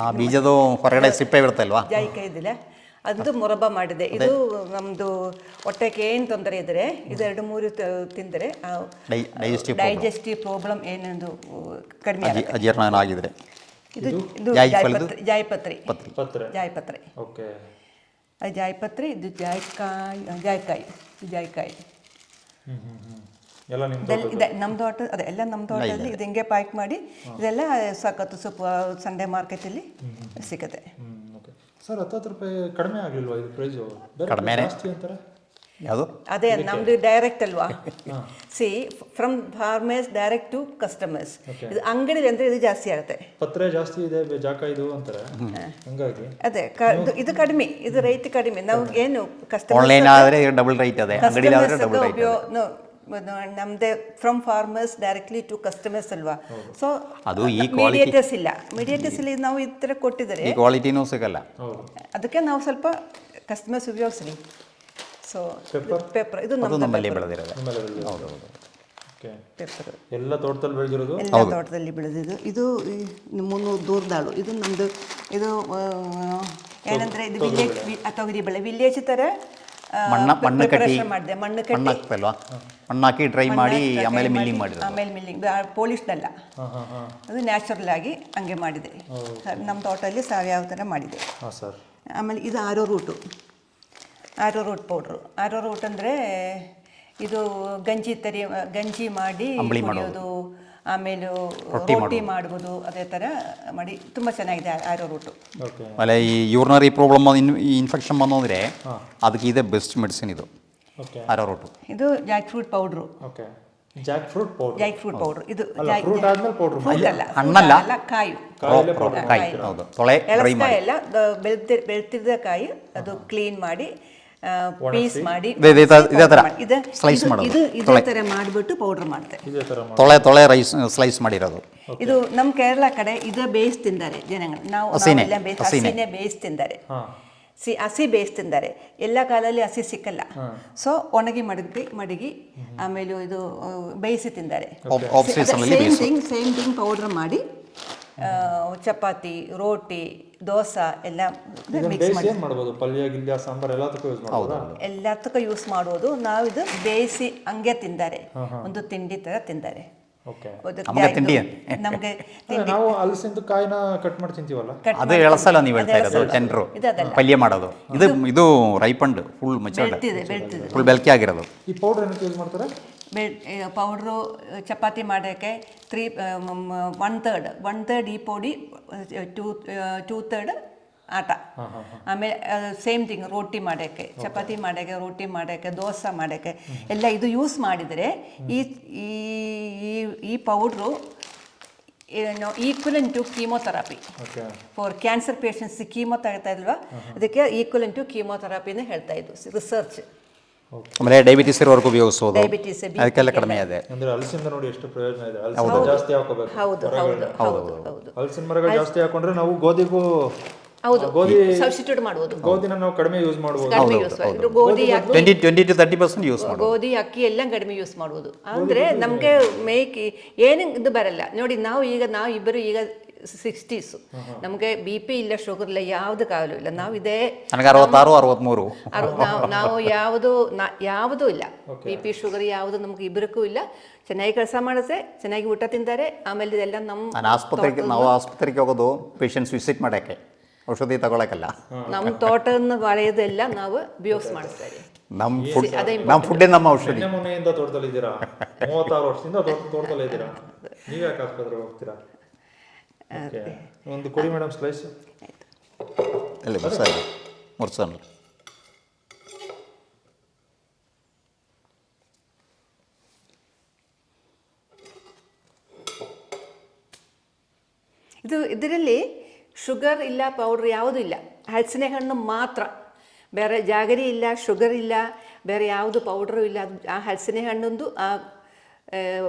ಆ ಬೀಜದ ಹೊರಗಡೆ ಸಿಪ್ಪೆ ಇರುತ್ತೆ ಅಲ್ವಾ ಜಾಯಿಕಾಯಿ ಇದಿಲ್ಲ ಅದು ಮೊರಬ ಮಾಡಿದೆ. ಇದು ನಮ್ದು ಹೊಟ್ಟೆಗೆ ಏನು ತೊಂದರೆ ಇದ್ರೆ ಇದು ಎರಡು ಮೂರು ತಿಂದರೆ ಡೈಜೆಸ್ಟಿವ್ ಡೈಜೆಸ್ಟಿವ್ ಪ್ರಾಬ್ಲಮ್ ಏನೊಂದು ಕಡಿಮೆ ಅಜಿ ಅಜೀರ್ಣ ಆಗಿದ್ರೆ ಇದು ಇದು? ಜಾಯಿಪತ್ರೆ ಜಾಯಿಪತ್ರೆ. ಪತ್ರೆ. ಜಾಯಿಪತ್ರೆ. ಓಕೆ. ಅದು ಜಾಯಿಪತ್ರೆ ಇದು ಜಾಯ್ಕಾಯಿ ಜಾಯಿಕಾಯಿ ಇದು ಜಾಯಿಕಾಯಿ. ಇದೆ. ನಮ್ಮ ತೋಟ ಅದೇ ಎಲ್ಲ ನಮ್ಮ ತೋಟದಲ್ಲಿ ಇದು ಹಿಂಗೆ ಪ್ಯಾಕ್ ಮಾಡಿ ಇದೆಲ್ಲ ಸಖತ್ತು ಸೊಪ್ಪು ಸಂಡೆ ಮಾರ್ಕೆಟಲ್ಲಿ ಸಿಗುತ್ತೆ. ಸರ್ ಹತ್ತತ್ತು ರೂಪಾಯಿ ಕಡಿಮೆ ಆಗಲಿಲ್ವಾ ಇದು ಪ್ರೈಸು ಕಡಿಮೆ ಕಡಿಮೆನೇ. ಜಾಸ್ತಿ ಅಂತಾರೆ? ಯಾವುದು? ಅದೇ ನಮ್ದು ಡೈರೆಕ್ಟ್ ಅಲ್ವಾ? See from farmers direct to customers ಇದು ಅಂಗಡಿ ಅಂದ್ರೆ ಇದು ಜಾಸ್ತಿ ಆಗುತ್ತೆ. ಪತ್ರೆ ಜಾಸ್ತಿ ಇದೆ ಜಾಕ ಇದು ಅಂತಾರೆ. ಹಂಗಾಗಿ. ಅದೇ ಇದು- ಇದು ಕಡಿಮೆ ಇದು ರೈಟ್ ಕಡಿಮೆ. ನಾವು ಏನು ಕಸ್ಟಮರ್ ಆನ್ಲೈನ್ ಆದರೆ ಡಬಲ್ ರೈಟ್ ಅದೇ ಅಂಗಡಿ ಆದರೆ ಡಬಲ್ ರೈಟ್ ನಮ್ದೇ from farmers directly to customers ಅಲ್ವಾ? ಸೊ ಅದು ಈ ಮೀಡಿಯೇಟರ್ಸ್ ಇಲ್ಲ. ಮೀಡಿಯೇಟರ್ಸ್ ಇಲ್ಲಿ ನಾವು ಈ ಥರ ಕೊಟ್ಟಿದ್ದಾರೆ. ಕ್ವಾಲಿಟಿನೂ ಸಿಗಲ್ಲ. ಅದಕ್ಕೆ ನಾವು ಸ್ವಲ್ಪ ಕಸ್ಟಮರ್ಸ್ ಉಪಯೋಗಿಸ್ಲಿ ಸೊ ಪೇಪರ್ ಇದು ನಮ್ಮ ನಮ್ಮಲ್ಲಿ ಬೆಳೆದಿರೋದು. ಹೌದು ಹೌದು. ಓಕೆ ಪೇಪರ್ ಎಲ್ಲ ತೋಟದಲ್ಲಿ ಬೆಳೆದಿರೋದು? ಎಲ್ಲ ತೋಟದಲ್ಲಿ ಬೆಳೆದಿದ್ದು. ಇದು ಮುನ್ನೂರು ದೂರದಾಳು. ಇದು ನಮ್ಮದು ಇದು ಏನಂದ್ರೆ ಇದು ವಿಲೇಜ್ ತೊಗರಿ ಬೆಳೆ. ವಿಲೇಜ್ ಥರ ಆ, ಮಣ್ಣ ಮಣ್ಣು ಕಟ್ಟಿ ಮಾಡಿದೆ. ಮಣ್ಣು ಮಣ್ಣು ಕಟ್ಟಿ ಹಾಕ್ತಲ್ವಾ? ಮಣ್ಣು ಹಾಕಿ ಡ್ರೈ ಮಾಡಿ ಆಮೇಲೆ ಮಿಲ್ಲಿಂಗ್ ಮಾಡಿದ್ರು ಆಮೇಲೆ ಮಿಲ್ಲಿಂಗ್ ಪೋಲಿಷ್ನಲ್ಲ ಹಾಂ ಹಾಂ ಹಾಂ. ಅದು ನ್ಯಾಚುರಲ್ ಆಗಿ ಹಂಗೆ ಮಾಡಿದೆ. ನಮ್ಮ ತೋಟದಲ್ಲಿ ಸಾವಯವ ಥರ ಮಾಡಿದೆ. ಹಾಂ ಸರ್. ಆಮೇಲೆ ಇದು arrow root arrow root powder arrow root ಅಂದರೆ ಇದು ಗಂಜಿ ತರಿ ಗಂಜಿ ಮಾಡಿ ಕುಡಿಯೋದು ಆಮೇಲೆ ರೊಟ್ಟಿ ಮಾಡ್ಬೋದು. ಅದೇ ಥರ ಮಾಡಿ. ತುಂಬ ಚೆನ್ನಾಗಿದೆ ಆರೋ ರೂಟು. ಓಕೆ. ಆಮೇಲೆ ಈ ಯೂರ್ನರಿ ಪ್ರಾಬ್ಲಮ್ ಇನ್ಫೆಕ್ಷನ್ ಬಂದು ಅಂದರೆ ಅದಕ್ಕೆ ಇದೆ ಬೆಸ್ಟ್ ಮೆಡಿಸಿನ್ ಇದು. ಓಕೆ. ರೂಟು. ಇದು jackfruit powder okay jackfruit powder jackfruit powder ಇದು ಫ್ರೂಟ್ ಆದ್ಮೇಲೆ ಪೌಡರ್ ಅಲ್ಲ ಹಣ್ಣಲ್ಲ? ಕಾಯು. ಕಾಯಿ. ಹೌದು. ತೊಳೆ ಎಲ್ಲ ಬೆಳೆದ ಬೆಳೆತಿದ್ದ ಕಾಯಿ ಅದು ಕ್ಲೀನ್ ಮಾಡಿ ಪೀಸ್ ಮಾಡಿ ಇದೆ- ಇದೆ ತ- ಇದೇ ಇದು- ಮಾಡೋದು. ಇದು ಇದೇ ಥರ ಮಾಡಿಬಿಟ್ಟು ಪೌಡರ್ ಮಾಡ್ತಾರೆ ಇದೇ ಥರ ತೊಳೆ ತೊಳೆ ರೈಸ್ ಸ್ಲೈಸ್ ಮಾಡಿರೋದು. ಇದು ನಮ್ಮ ಕೇರಳ ಕಡೆ ಇದೇ ಬೇಯಿಸಿ ತಿಂದಾರೆ ಜನಗಳು. ನಾವು ಹಸಿನೇ, ನಾವೆಲ್ಲ ಬೇಯಿಸಿ ಹಸಿನೇ. ಹಸಿನೇ ಬೇಯಿಸಿ ತಿಂತಾರೆ ಹಾಂ. ಸಿ ಹಸಿ ಬೇಯಿಸಿ ತಿಂತಾರೆ ಎಲ್ಲ ಕಾಲದಲ್ಲಿ ಹಸಿ ಸಿಕ್ಕಲ್ಲ. ಸೊ ಒಣಗಿ ಮಡಗಿ ಮಡಗಿ ಆಮೇಲೆ ಇದು ಆ, ಬೇಯಿಸಿ ತಿಂತಾರೆ ಆಫ್ ಸೀಸನಲ್ಲಿ same thing same thing powder ಮಾಡಿ ಚಪಾತಿ ರೋಟಿ ದೋಸೆ ಎಲ್ಲ ಮಿಕ್ಸ್ ಮಾಡಿ. ಏನು ಮಾಡ್ಬೋದು? ಪಲ್ಯ ಗಿಲ್ಯ ಸಾಂಬಾರ್ ಎಲ್ಲದಕ್ಕೂ ಯೂಸ್ ಮಾಡ್ಬೋದಾ? ಎಲ್ಲದಕ್ಕೂ ಯೂಸ್ ಮಾಡುವುದು. ನಾವು ಇದು ಬೇಯಿಸಿ ಹಂಗೆ ತಿಂದಾರೆ. ಒಂದು ತಿಂಡಿ ತರ ತಿಂದಾರೆ. ಓಕೆ. ನಮ್ಗೆ ತಿಂಡಿ? ಇದು- ತಿಂಡಿ. ನಾವು ಹಲಸಿಂದು ಕಾಯಿನ ಕಟ್ ಮಾಡಿ ತಿಂತೀವಲ್ಲ? ಅದು ಎಳಸಲ್ಲ ನೀವು ಹೇಳ್ತಾ ಇರೋದು ಎಳಸಲ್ಲ. ಟೆಂಡ್ರು ಇದು ಅದಲ್ಲ. ಪಲ್ಯ ಮಾಡೋದು. ಇದು ಇದು ರೈಪಂಡ್ ಫುಲ್ ಬೆಳ್ತಿದೆ ಫುಲ್ ಬೆಲ್ಕಿ ಆಗಿರೋದು. ಈ ಪೌಡರ್ ಏನಕ್ಕೆ ಯೂಸ್ ಮಾಡ್ತಾರೆ? ಬೆಳ್ ಪೌಡ್ರು ಚಪಾತಿ ಮಾಡೋಕ್ಕೆ three one third one third ಈ ಪೌಡಿ ಟೂ ಟೂ ತರ್ಡ್ ಆಟ. ಆಮೇಲೆ ಸೇಮ್ ಥಿಂಗ್ ರೋಟಿ ಮಾಡೋಕ್ಕೆ ಚಪಾತಿ ಮಾಡೋಕ್ಕೆ ರೋಟಿ ಮಾಡೋಕ್ಕೆ ದೋಸೆ ಮಾಡೋಕ್ಕೆ ಎಲ್ಲ ಇದು ಯೂಸ್ ಮಾಡಿದರೆ ಈ ಈ ಈ- ಪೌಡ್ರು ಏನು equivalent to chemotherapy for cancer patients chemo ತಗೋತಾ ಇಲ್ವಾ? ಅದಕ್ಕೆ ಈಕ್ವಲೆಂಟ್ ಟು ಕೀಮೋಥೆರಪಿನ ಹೇಳ್ತಾ ಇದ್ದು ರಿಸರ್ಚ್ ಆಮೇಲೆ ಡಯಾಬಿಟಿಸ್ ಇರೋರ್ಗೂ ಉಪಯೋಗಿಸೋದು BP ಅದಕ್ಕೆಲ್ಲ ಕಡಿಮೆ ಇದೆ ಅಂದ್ರೆ ಹಲಸಿಂದ ನೋಡಿ ಎಷ್ಟು ಪ್ರಯೋಜನ ಇದೆ. ಜಾಸ್ತಿ ಹಾಕೋಬೇಕು. ಹೌದು ಹೌದು ಹೌದು ಹೌದು ಹಲಸಿನ ಮರಗಳು ಜಾಸ್ತಿ ಹಾಕೊಂಡ್ರೆ ನಾವು ಗೋಧಿಗೂ ಹೌದು ಗೋಧಿ ಸಬ್ಸ್ಟಿಟ್ಯೂಟ್ ಮಾಡ್ಬೋದು ಗೋಧಿನ ನಾವು ಕಡಿಮೆ ಯೂಸ್ ಯೂಸ್ ಗೋಧಿ ಅಕ್ಕಿ twenty twenty to thirty percent use ಮಾಡೋದು ಗೋಧಿ ಅಕ್ಕಿ ಎಲ್ಲ ಕಡಿಮೆ ಯೂಸ್ ಮಾಡಬಹುದು ಅಂದ್ರೆ ನಮಗೆ ಮೇಕ್ ಏನು ಇದು ಬರಲ್ಲ. ನೋಡಿ ನಾವು ಈಗ ನಾವು ಇಬ್ಬರು ಈಗ ಸಿಕ್ಸ್ಟೀಸು ನಮಗೆ ಬಿ ಪಿ ಇಲ್ಲ ಶುಗರ್ ಇಲ್ಲ ಯಾವ್ದು ಕಾಯಿಲೆ ಇಲ್ಲ ನಾವು ಇದೇ ನನಗೆ ಅರವತ್ತಾರು ಅರವತ್ತ್ಮೂರು ಅರು- ನಾವು ನಾವು ಯಾವುದು ನಾ ಯಾವುದೂ ಇಲ್ಲ ಬಿ ಪಿ ಶುಗರ್ ಯಾವುದು ನಮ್ಗೆ ಇಬ್ಬರಿಗೂ ಇಲ್ಲ ಚೆನ್ನಾಗಿ ಕೆಲಸ ಮಾಡುತ್ತೆ ಚೆನ್ನಾಗಿ ಊಟ ತಿಂತಾರೆ ಆಮೇಲೆ ಇದೆಲ್ಲ ನಮ್ಮ ನಾನು ಆಸ್ಪತ್ರೆಗೆ ನಾವು ಆಸ್ಪತ್ರೆಗೆ ಹೋಗೋದು ಪೇಷಂಟ್ಸ್ ವಿಸಿಟ್ ಮಾಡೋಕ್ಕೆ ಔಷಧಿ ತಗೊಳಕ್ಕಲ್ಲ ನಮ್ಮ ತೋಟವನ್ನು ಬೆಳೆಯೋದೆಲ್ಲ ನಾವು ಉಪಯೋಗಿಸ್ ಮಾಡಿಸ್ತಾರೆ ನಮ್ಮ ಫುಡ್ ನಮ್ಮ ಫುಡ್ಡೇ ನಮ್ಮ ಔಷಧಿ ನಿನ್ನೆ ಮೊನ್ನೆಯಿಂದ ತೋಟದಲ್ಲಿ ಇದ್ದೀರಾ ಮೂವತ್ತಾರು ವರ್ಷದಿಂದ ತೋಟ ತೋಟದಲ್ಲೇ ಇದ್ದೀರಾ ನೀವ್ ಯಾಕೆ ಆಸ್ಪತ್ರೆಗೆ ಹೋಗ್ತೀರಾ ಓಕೆ ಒಂದು ಕೊಡಿ ಮೇಡಮ್ ಸ್ಲೈಸ್ ಇಲ್ಲ ಸರಿ ಮುರ್ಸನ್ ಇದು ಇದರಲ್ಲಿ ಶುಗರ್ ಇಲ್ಲ ಪೌಡ್ರ್ ಯಾವುದೂ ಇಲ್ಲ ಹಲಸಿನ ಹಣ್ಣು ಮಾತ್ರ ಬೇರೆ ಜಾಗರಿ ಇಲ್ಲ ಶುಗರ್ ಇಲ್ಲ ಬೇರೆ ಯಾವುದು ಪೌಡ್ರು ಇಲ್ಲ ಅದು ಆ ಹಲಸಿನ ಹಣ್ಣೊಂದು ಆ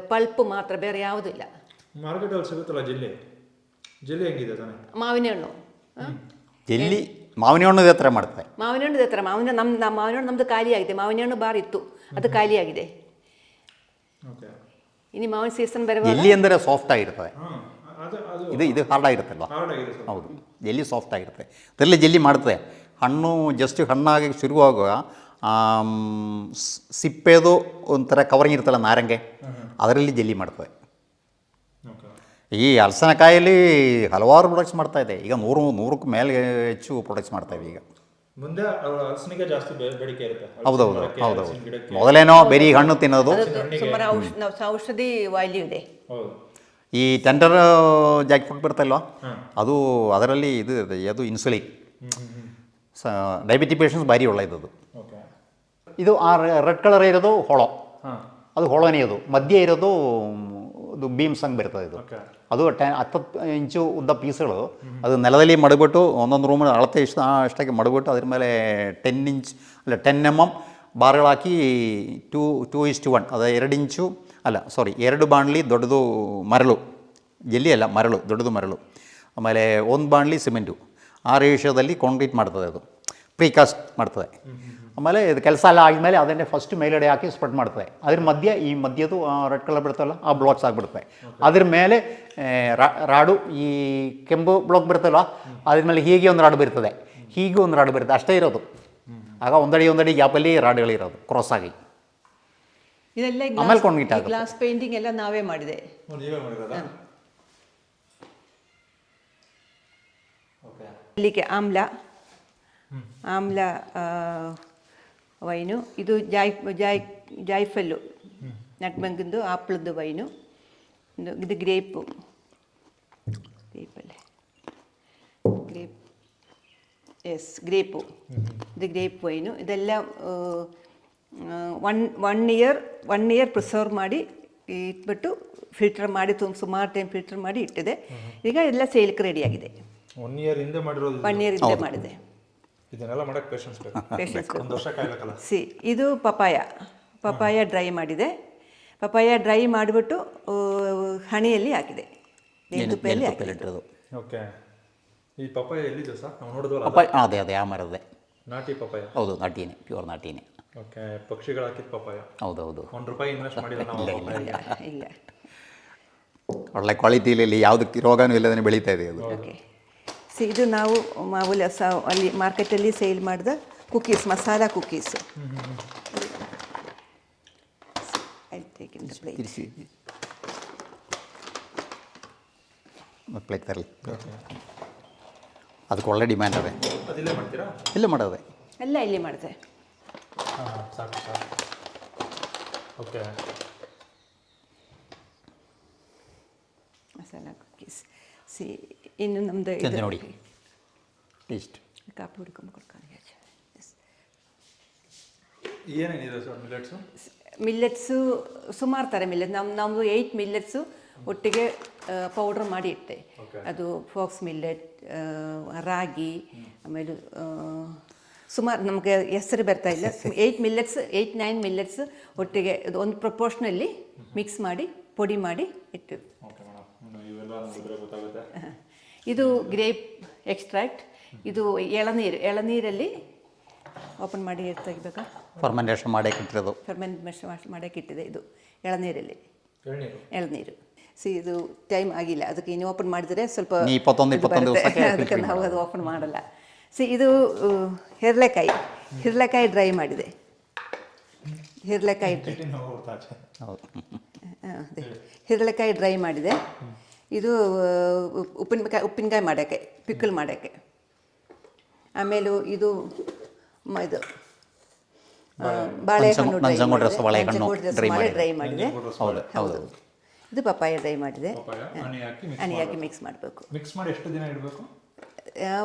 ಪಲ್ಪ್ ಮಾತ್ರ ಬೇರೆ ಯಾವುದೂ ಇಲ್ಲ ಮಾರ್ಕೆಟಲ್ಲಿ ಸಿಗುತ್ತಲ್ಲ ಜಿಲ್ಲಿ ಜಿಲ್ಲಿ ಹೆಂಗಿದೆ ತಾನೆ? ಮಾವಿನ ಹಣ್ಣು. ಜೆಲ್ಲಿ ಎಲ್ಲಿ ಮಾವಿನ ಹಣ್ಣು ಹತ್ರ ಮಾಡ್ತಾರೆ. ಮಾವಿನ ಹಣ್ಣು ಹತ್ರ ಮಾವಿನ ನಮ್ಮ ನಮ್ಮ ಮಾವಿನ ಹಣ್ಣು ನಮ್ದು ಖಾಲಿ ಆಗಿದೆ. ಮಾವಿನ ಹಣ್ಣು ಬಾರಿ ಇತ್ತು. ಅದು ಖಾಲಿ ಆಗಿದೆ. ಓಕೆ. ಇನ್ನು ಮಾವಿನ ಸೀಸನ್ ಬರುವ ಎಲ್ಲಿ ಅಂದರೆ ಸಾಫ್ಟ್ ಆಗಿರ್ತದೆ. ಹಾಂ ಅದು ಅದು ಇದು ಇದು ಹಾರ್ಡ್ ಆಗಿರುತ್ತೆ ಅಲ್ವಾ ಆಗಿದೆ ಸ್ವಲ್ಪ. ಹೌದು. ಜೆಲ್ಲಿ ಸಾಫ್ಟ್ ಆಗಿರುತ್ತೆ. ಅದರಲ್ಲಿ ಜೆಲ್ಲಿ ಮಾಡ್ತದೆ. ಹಣ್ಣು ಜಸ್ಟ್ ಹಣ್ಣಾಗಿ ಸ್- ಸಿಪ್ಪೆದು ಒಂಥರ ಕವರಿಂಗ್ ಇರುತ್ತಲ್ಲ ನಾರಂಗೆ ಅದರಲ್ಲಿ ಜೆಲ್ಲಿ ಮಾಡ್ತದೆ. ಈ ಹಲಸಿನಕಾಯಲ್ಲಿ ಹಲವಾರು ಪ್ರೊಡಕ್ಟ್ಸ್ ಮಾಡ್ತಾ ಇದೆ. ಈಗ ನೂರು ನೂರಕ್ಕೂ ಮೇಲೆ ಹೆಚ್ಚು ಪ್ರೊಡಕ್ಟ್ಸ್ ಮಾಡ್ತಾ ಇವೆ ಈಗ. ಮುಂದೆ ಹೌದು ಹೌದು ಜಾಸ್ತಿ ಬೇಡಿಕೆ ಇರುತ್ತೆ. ಹೌದೌದು ಹೌದೌದು. ಮೊದಲೇನೋ ಬೆರಿ ಹಣ್ಣು ತಿನ್ನೋದು. ಔಷಧಿ ವ್ಯಾಲ್ಯೂ ಇದೆ. ಹೌದು. ಈ ಟೆಂಡರ್ ಜಾಕ್ ಫುಡ್ ಬರ್ತಲ್ವ. ಅದು ಅದರಲ್ಲಿ ಇದು ಇದೆ, ಅದು ಇನ್ಸುಲಿನ್ ಸ ಡಯಾಬಿಟಿ ಪೇಷನ್ಸ್ ಭಾರಿ ಒಳ್ಳೆಯದು ಇದು ಆ ರೆಡ್ ಕಲರ್ ಇರೋದು ಹೊಳೋ. ಹಾಂ. ಅದು ಹೊಳೋನೇ ಅದು. ಮಧ್ಯೆ ಇರೋದು ಇದು ಬೀಮ್ಸ್ ಹಂಗೆ ಬರ್ತದೆ ಇದು. ಅದು ಟೆ ಹತ್ತತ್ತು ಇಂಚು ಉದ್ದ ಪೀಸ್ಗಳು. ಅದು ನೆಲದಲ್ಲಿ ಮಡಗ್ಬಿಟ್ಟು ಒಂದೊಂದು ರೂಮ್ ಅಳತೆ ಇಷ್ಟ ಅಷ್ಟಾಗಿ ಮಡಗ್ಬಿಟ್ಟು ಅದ್ರ ಮೇಲೆ ಟೆನ್ ಇಂಚ್ ಅಲ್ಲ ಟೆನ್ ಎಂ ಎಂ ಬಾರ್ಗಳು ಹಾಕಿ two two is to one ಅದು ಎರಡು ಇಂಚು ಅಲ್ಲ ಸಾರಿ ಎರಡು ಬಾಣಲಿ ದೊಡ್ಡದು ಮರಳು. ಎಲ್ಲಿ ಅಲ್ಲ ಮರಳು ದೊಡ್ಡದು ಮರಳು. ಆಮೇಲೆ ಒಂದು ಬಾಣಲಿ ಸಿಮೆಂಟು. ಆ ರೇಷದಲ್ಲಿ ಕಾಂಕ್ರೀಟ್ ಮಾಡ್ತದೆ ಅದು. ಪ್ರೀಕಾಸ್ಟ್ ಮಾಡ್ತದೆ. ಆಮೇಲೆ ಇದು ಕೆಲಸ ಎಲ್ಲ ಆದಮೇಲೆ ಅದನ್ನೇ ಫಸ್ಟ್ ಮೇಲಡೆ ಹಾಕಿ ಸ್ಪ್ರೆಡ್ ಮಾಡ್ತದೆ. ಅದ್ರ ಮಧ್ಯೆ ಈ ಮಧ್ಯದ್ದು ರೆಡ್ ಕಲರ್ ಬರ್ತಲ್ಲ ಆ ಬ್ಲಾಕ್ಸ್ ಆಗಿಬಿಡುತ್ತೆ ಅದ್ರ ಮೇಲೆ ರಾಡು ಈ ಕೆಂಪು ಬ್ಲಾಕ್ ಬರ್ತಲ್ಲ ಅದ್ರ ಮೇಲೆ ಹೀಗೆ ಒಂದು ರಾಡು ಬೀರ್ತದೆ. ಹೀಗೆ ಒಂದು ರಾಡು ಬರುತ್ತೆ ಅಷ್ಟೇ ಇರೋದು. ಆಗ ಒಂದಡಿ ಒಂದಡಿ ಗ್ಯಾಪಲ್ಲಿ ರಾಡುಗಳಿರೋದು ಕ್ರಾಸ್ ಆಗಿ. ಇದೆಲ್ಲ ಆಮೇಲೆ ಗ್ಲಾಸ್ ಪೇಂಟಿಂಗ್ ಎಲ್ಲ ನಾವೇ ಮಾಡಿದೆ. ನೀವೇ ಮಾಡಿರೋದಾ? ಓಕೆ ಆಮ್ಲ. ಆಮ್ಲ ಆ, ವೈನು. ಇದು ಜಾಯ್ ಜಾಯ್ ಜಾಯ್ಫಲ್ಲು. ನಟ್ಮಂಗಿಂದು ಆಪ್ಳದ್ದು ವೈನು. ಇದು ಇದು ಗ್ರೇಪು. ಗ್ರೇಪಲ್ಲೇ. Grapes grape. ಇದು ಗ್ರೇಪ್ ವೈನು. ಇದೆಲ್ಲ one one year one year preserve ಮಾಡಿ ಇಟ್ಬಿಟ್ಟು ಫಿಲ್ಟರ್ ಮಾಡಿ ತುಂಬ ಸುಮಾರು ಟೈಮ್ ಫಿಲ್ಟರ್ ಮಾಡಿ ಇಟ್ಟಿದೆ. ಈಗ ಎಲ್ಲ ಸೇಲ್ಕ್ಕೆ ರೆಡಿಯಾಗಿದೆ ಒನ್ ಇಯರ್ ಹಿಂದೆ ಮಾಡಿರೋದು ಒನ್ ಇಯರ್ ಇದ್ದೇ ಮಾಡಿದೆ. ಇದನ್ನೆಲ್ಲ ಮಾಡಕ್ಕೆ ಪೇಷನ್ಸ್ ಬೇಕು. ಒಂದು ವರ್ಷ ಕಾಯಬೇಕಲ್ಲ. ಸಿ ಇದು ಪಪಾಯ ಪಪಾಯ ಡ್ರೈ ಮಾಡಿದೆ. ಪಪಾಯ ಡ್ರೈ ಮಾಡಿಬಿಟ್ಟು ಹಣೆಯಲ್ಲಿ ಹಾಕಿದೆ. ತುಪ್ಪೆಯಲ್ಲಿ ಹಾಕಿದೆ. ಓಕೆ. ಈ ಪಪ್ಪಾಯ ಎಲ್ಲಿದೆ ಸರ್ ನಾವು ನೋಡಿದ್ವಲ್ಲ ಪಪಾಯ ಅದೇ ಅದೇ ಆ ಮರದೇ ನಾಟಿ ಪಪ್ಪಾಯ? ಹೌದು ನಾಟಿನೇ ಪ್ಯೂರ್ ನಾಟಿನೇ. ಓಕೆ ಪಕ್ಷಿಗಳು ಹಾಕಿದ ಪಪ್ಪಾಯ. ಹೌದು ಹೌದು ಒಂದು ರೂಪಾಯಿ ಇನ್ವೆಸ್ಟ್ ಮಾಡಿಲ್ಲ ನಾವು ಇಲ್ಲ ಒಳ್ಳೆ ಕ್ವಾಲಿಟಿಲಿ ಯಾವುದಕ್ಕೆ ರೋಗನೂ ಇಲ್ಲದೇ ಬೆಳೀತಾ ಇದೆ ಅದು. ಓಕೆ. ಸಿ ಇದು ನಾವು ಮಾಮೂಲಿ ಸ ಅಲ್ಲಿ ಮಾರ್ಕೆಟಲ್ಲಿ ಸೇಲ್ ಮಾಡಿದ ಕುಕೀಸ್ ಮಸಾಲ ಕುಕೀಸ್ ತರಲಿ. ಅದಕ್ಕೆ ಒಳ್ಳೆ ಡಿಮ್ಯಾಂಡ್ ಅದೇ. ಅದಿಲ್ಲೇ ಮಾಡ್ತೀರಾ? ಇಲ್ಲ ಮಾಡೋದೆ. ಎಲ್ಲ ಇಲ್ಲಿ ಮಾಡಿದೆ. ಓಕೆ ಮಸಾಲ ಕುಕೀಸ್ ಸಿ ಇನ್ನು ನಮ್ಮದು ನೋಡಿ. ಟೇಸ್ಟ್ ಕಾಪಿ ಹುಡ್ಕೊಂಡು ಕೊಡ್ಕೊಂಡು ಏನೇನಿದೆ ಸರ್ ಮಿಲೆಟ್ಸು ಮಿಲ್ಲೆಟ್ಸು ಸುಮಾರು ಥರ ಮಿಲ್ಲೆಟ್ ನಮ್ಮ ನಮ್ಮದು ಏಯ್ಟ್ ಮಿಲ್ಲೆಟ್ಸು ಒಟ್ಟಿಗೆ ಪೌಡ್ರ್ ಮಾಡಿ ಇಟ್ಟೆ. ಅದು ಫಾಕ್ಸ್ ಮಿಲ್ಲೆಟ್ ರಾಗಿ ಆಮೇಲೆ ಸುಮಾರು ನಮಗೆ ಹೆಸರು ಬರ್ತಾ ಇಲ್ಲ. Eight millets eight nine millets ಒಟ್ಟಿಗೆ ಇದು ಒಂದು ಪ್ರಪೋರ್ಷನಲ್ಲಿ ಮಿಕ್ಸ್ ಮಾಡಿ ಪೊಡಿ ಮಾಡಿ ಇಟ್ಟು ಇದು ಗ್ರೇಪ್ ಎಕ್ಸ್ಟ್ರಾಕ್ಟ್. ಇದು ಎಳನೀರು ಎಳನೀರಲ್ಲಿ ಓಪನ್ ಮಾಡಿ ತೆಗಿಬೇಕಾ? ಫರ್ಮೆಂಟೇಷನ್ ಮಾಡೇ ಇಟ್ಟಿರೋದು. ಫರ್ಮೆಂಟೇಷನ್ ಮೆಷ್ ಮಾಡೋಕೆ ಇಟ್ಟಿದೆ ಇದು ಎಳನೀರಲ್ಲಿ. ಎಳ್ನೀರು. ಎಳನೀರು. ಸಿ ಇದು ಟೈಮ್ ಆಗಿಲ್ಲ ಅದಕ್ಕೆ ಇನ್ನು ಓಪನ್ ಮಾಡಿದರೆ ಸ್ವಲ್ಪ ಅದಕ್ಕೆ ನಾವು ಅದು ಓಪನ್ ಮಾಡಲ್ಲ. ಸಿ ಇದು ಹಿರ್ಲೆಕಾಯಿ. ಹಿರ್ಲೆಕಾಯಿ ಡ್ರೈ ಮಾಡಿದೆ. ಹಿರ್ಲೆಕಾಯಿ ಡ್ರೈ ಹಿರಳೆಕಾಯಿ ಡ್ರೈ ಮಾಡಿದೆ. ಇದು ಉಪ್ಪಿನಕಾಯಿ ಉಪ್ಪಿನಕಾಯಿ ಮಾಡೋಕ್ಕೆ ಪಿಕ್ಕಲ್ ಮಾಡೋಕ್ಕೆ. ಆಮೇಲೆ ಇದು ಮ- ಇದು ಬಾಳೆಹಣ್ಣು ಡ್ರೈ ರಸ ಮಾಡಿದೆ. ಬಾಳೆಹಣ್ಣು ಡ್ರೈ ಮಾಡಿದೆ. ಹೌದು ಹೌದು. ಇದು ಪಪ್ಪಾಯ ಡ್ರೈ ಮಾಡಿದೆ. ಹನಿ ಹಾಕಿ ಮಿಕ್ಸ್ ಮಾಡಬೇಕು. ಮಿಕ್ಸ್ ಮಾಡಿ ಎಷ್ಟು ದಿನ ಇಡಬೇಕು?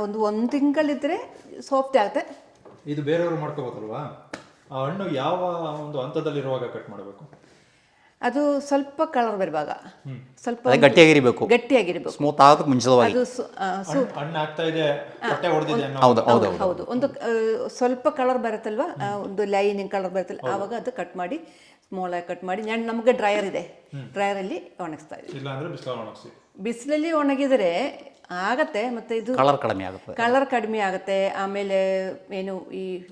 ಒಂದು ಒಂದು ತಿಂಗಳಿದ್ರೆ ಸಾಫ್ಟ್ ಆಗುತ್ತೆ. ಇದು ಬೇರೆಯವರು ಮಾಡ್ಕೋಬೋದಲ್ವಾ? ಆ ಹಣ್ಣು ಯಾವ ಒಂದು ಹಂತದಲ್ಲಿರುವಾಗ ಕಟ್ ಮಾಡಬೇಕು? ಅದು ಸ್ವಲ್ಪ ಕಲರ್ ಬರುವಾಗ. ಸ್ವಲ್ಪ ಗಟ್ಟಿಯಾಗಿರಬೇಕು. ಗಟ್ಟಿಯಾಗಿರಬೇಕು. ಸ್ಮೂತ್ ಆಗೋದಕ್ಕೆ ಮುಂಚಿತವಾಗಿ. ಅದು ಸು- ಆ, ಸು- ಹೌದು ಹೌದು ಹೌದು ಹೌದು. ಒಂದು ಆ, ಸ್ವಲ್ಪ ಕಲರ್ ಬರುತ್ತಲ್ವಾ? ಆ, ಒಂದು ಲೈನಿಂಗ್ ಕಲರ್ ಬರುತ್ತಲ್ಲ ಆವಾಗ ಅದು ಕಟ್ ಮಾಡಿ ಸ್ಮಾಲ್ ಆಗಿ ಕಟ್ ಮಾಡಿ. ನಾನು ನಮಗೆ ಡ್ರೈಯರ್ ಇದೆ. ಡ್ರೈಯರಲ್ಲಿ ಒಣಗಿಸ್ತಾ ಇದ್ದೀವಿ. ಇಲ್ಲ ಅಂದ್ರೆ ಬಿಸಿಲು ಒಣಗಿಸಿ. ಬಿಸಿಲಲ್ಲಿ ಒಣಗಿದರೆ ಆಗತ್ತೆ ಮತ್ತೆ ಇದು ಕಲರ್ ಕಡಿಮೆ ಆಗುತ್ತೆ. ಕಲರ್ ಕಡಿಮೆ ಆಗುತ್ತೆ. ಆಮೇಲೆ ಏನು ಈ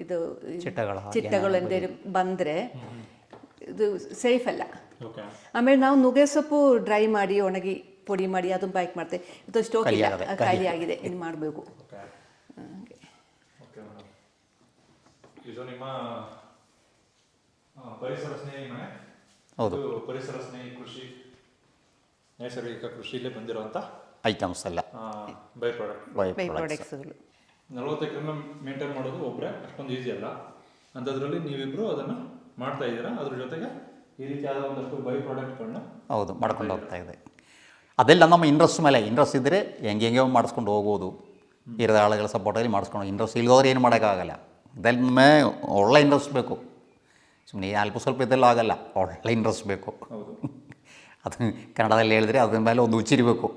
ಇದು ಈ ಚಿಟ್ಟಗಳು ಹಾಗೆ ಚಿಟ್ಟೆಗಳು ಬಂದರೆ ಇದು ಸೇಫ್ ಅಲ್ಲ. ಓಕೆ ಆಮೇಲೆ ನಾವು ನುಗ್ಗೆ ಸೊಪ್ಪು ಡ್ರೈ ಮಾಡಿ ಒಣಗಿ ಪುಡಿ ಮಾಡಿ ಅದನ್ನು ಬೈಕ್ ಮಾಡ್ತೇವೆ. ಇದು ಸ್ಟೋಕ್ ಇಲ್ಲ. ಖಾಲಿ ಆಗಿದೆ. ಇದು ಮಾಡಬೇಕು. ಪರಿಸರ ಸ್ನೇಹಿ ಮನೆ? ಹೌದು. ಪರಿಸರ ಸ್ನೇಹಿ ಕೃಷಿ ನೈಸರ್ಗಿಕ ಕೃಷಿಯಲ್ಲೇ ಬಂದಿರುವಂಥ ಐಟಮ್ಸ್ ಎಲ್ಲ. By product by by products ಪ್ರಾಡಕ್ಟ್ಸ್ಗಳು ನಲವತ್ತು ಎಕರೆನ ಮೇಂಟೈನ್ ಮಾಡೋದು ಒಬ್ಬರೇ ಅಷ್ಟೊಂದು ಈಸಿ ಅಲ್ಲ. ಅಂಥದ್ರಲ್ಲಿ ನೀವಿಬ್ಬರು ಅದನ್ನು ಮಾಡ್ತಾ ಇದ್ದೀರಾ? ಅದ್ರ ಜೊತೆಗೆ ಈ ರೀತಿಯಾದ ಒಂದಷ್ಟು ಬೈ ಪ್ರಾಡಕ್ಟ್ಗಳನ್ನ ಹೌದು ಮಾಡ್ಕೊಂಡು ಹೋಗ್ತಾ ಇದೆ. ಅದೆಲ್ಲ ನಮ್ಮ ಇಂಟ್ರೆಸ್ಟ್ ಮೇಲೆ. ಇಂಟ್ರೆಸ್ಟ್ ಇದ್ದರೆ ಹೆಂಗೆ ಹೆಂಗೆ ಮಾಡಿಸ್ಕೊಂಡು ಹೋಗ್ಬೋದು. ಇರದ ಆಳುಗಳ ಸಪೋರ್ಟಲ್ಲಿ ಮಾಡಿಸ್ಕೊಂಡು ಇಂಟ್ರೆಸ್ಟ್ ಇಲ್ಲದವ್ರು ಏನು ಮಾಡೋಕ್ಕಾಗಲ್ಲ. ಮೇ ಒಳ್ಳೆ ಇಂಟ್ರೆಸ್ಟ್ ಬೇಕು. ಸುಮ್ಮನೆ ಅಲ್ಪ ಸ್ವಲ್ಪ ಇದೆಲ್ಲ ಆಗಲ್ಲ. ಒಳ್ಳೆ ಇಂಟ್ರೆಸ್ಟ್ ಬೇಕು. ಹೌದು. ಅದು ಕನ್ನಡದಲ್ಲಿ ಹೇಳಿದ್ರೆ ಅದ್ರ ಮೇಲೆ ಒಂದು ಉಚ್ಚಿರಬೇಕು.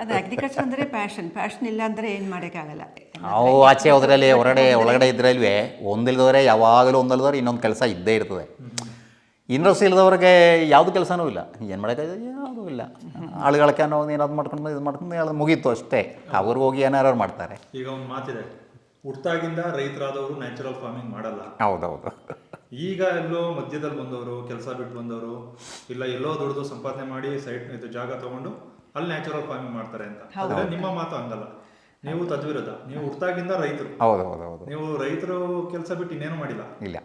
ಅದು ಅಗ್ರಿಕಲ್ಚರ್ ಅಂದರೆ ಪ್ಯಾಷನ್ ಪ್ಯಾಷನ್ ಇಲ್ಲ ಅಂದರೆ ಏನು ಮಾಡೋಕ್ಕಾಗಲ್ಲ ನಾವು ಆಚೆ ಹೋದ್ರಲ್ಲಿ ಹೊರಗಡೆ ಒಳಗಡೆ ಇದ್ರಲ್ವೇ ಒಂದಿಲ್ದವರೆ ಯಾವಾಗಲೂ ಒಂದಲ್ದವ್ರೆ ಇನ್ನೊಂದು ಕೆಲಸ ಇದ್ದೇ ಇರ್ತದೆ. ಇಂಟ್ರೆಸ್ಟ್ ಇಲ್ಲದವ್ರಿಗೆ ಯಾವುದು ಕೆಲಸನೂ ಇಲ್ಲ. ಏನು ಮಾಡೋಕ್ಕಾಗ ಯಾವುದೂ ಇಲ್ಲ. ಆಳುಗಳಕ್ಕೆ ಅನ್ನೋ ಏನಾದ್ರು ಮಾಡ್ಕೊಂಡು ಇದು ಮಾಡ್ಕೊಂಡು ಅದು ಮುಗೀತು ಅಷ್ಟೇ. ಅವ್ರಿಗೆ ಹೋಗಿ ಏನಾರು ಮಾಡ್ತಾರೆ. ಈಗ ಒಂದು ಮಾತಿದೆ. ಹುಟ್ಟಾಗಿಂದ ರೈತರಾದವರು ನ್ಯಾಚುರಲ್ ಫಾರ್ಮಿಂಗ್ ಮಾಡಲ್ಲ. ಹೌದೌದು. ಈಗ ಎಲ್ಲೋ ಮಧ್ಯದಲ್ಲಿ ಬಂದವರು ಕೆಲಸ ಬಿಟ್ಟು ಬಂದವರು ಇಲ್ಲ ಎಲ್ಲೋ ದುಡಿದು ಸಂಪಾದನೆ ಮಾಡಿ ಸೈಟ್ ಇದು ಜಾಗ ತಗೊಂಡು ಅಲ್ಲಿ ನ್ಯಾಚುರಲ್ ಫಾರ್ಮಿಂಗ್ ಮಾಡ್ತಾರೆ ಅಂತ. ಆದ್ರೆ ನಿಮ್ಮ ಮಾತು ಹಂಗಲ್ಲ. ನೀವು ತದ್ವಿರುದ್ಧ. ನೀವು ಹುಟ್ಟಾಗಿಂದ ರೈತರು. ಹೌದು ಹೌದು ಹೌದು ನೀವು ರೈತರು ಕೆಲಸ ಬಿಟ್ಟು ಇನ್ನೇನು ಮಾಡಿಲ್ಲ. ಇಲ್ಲ.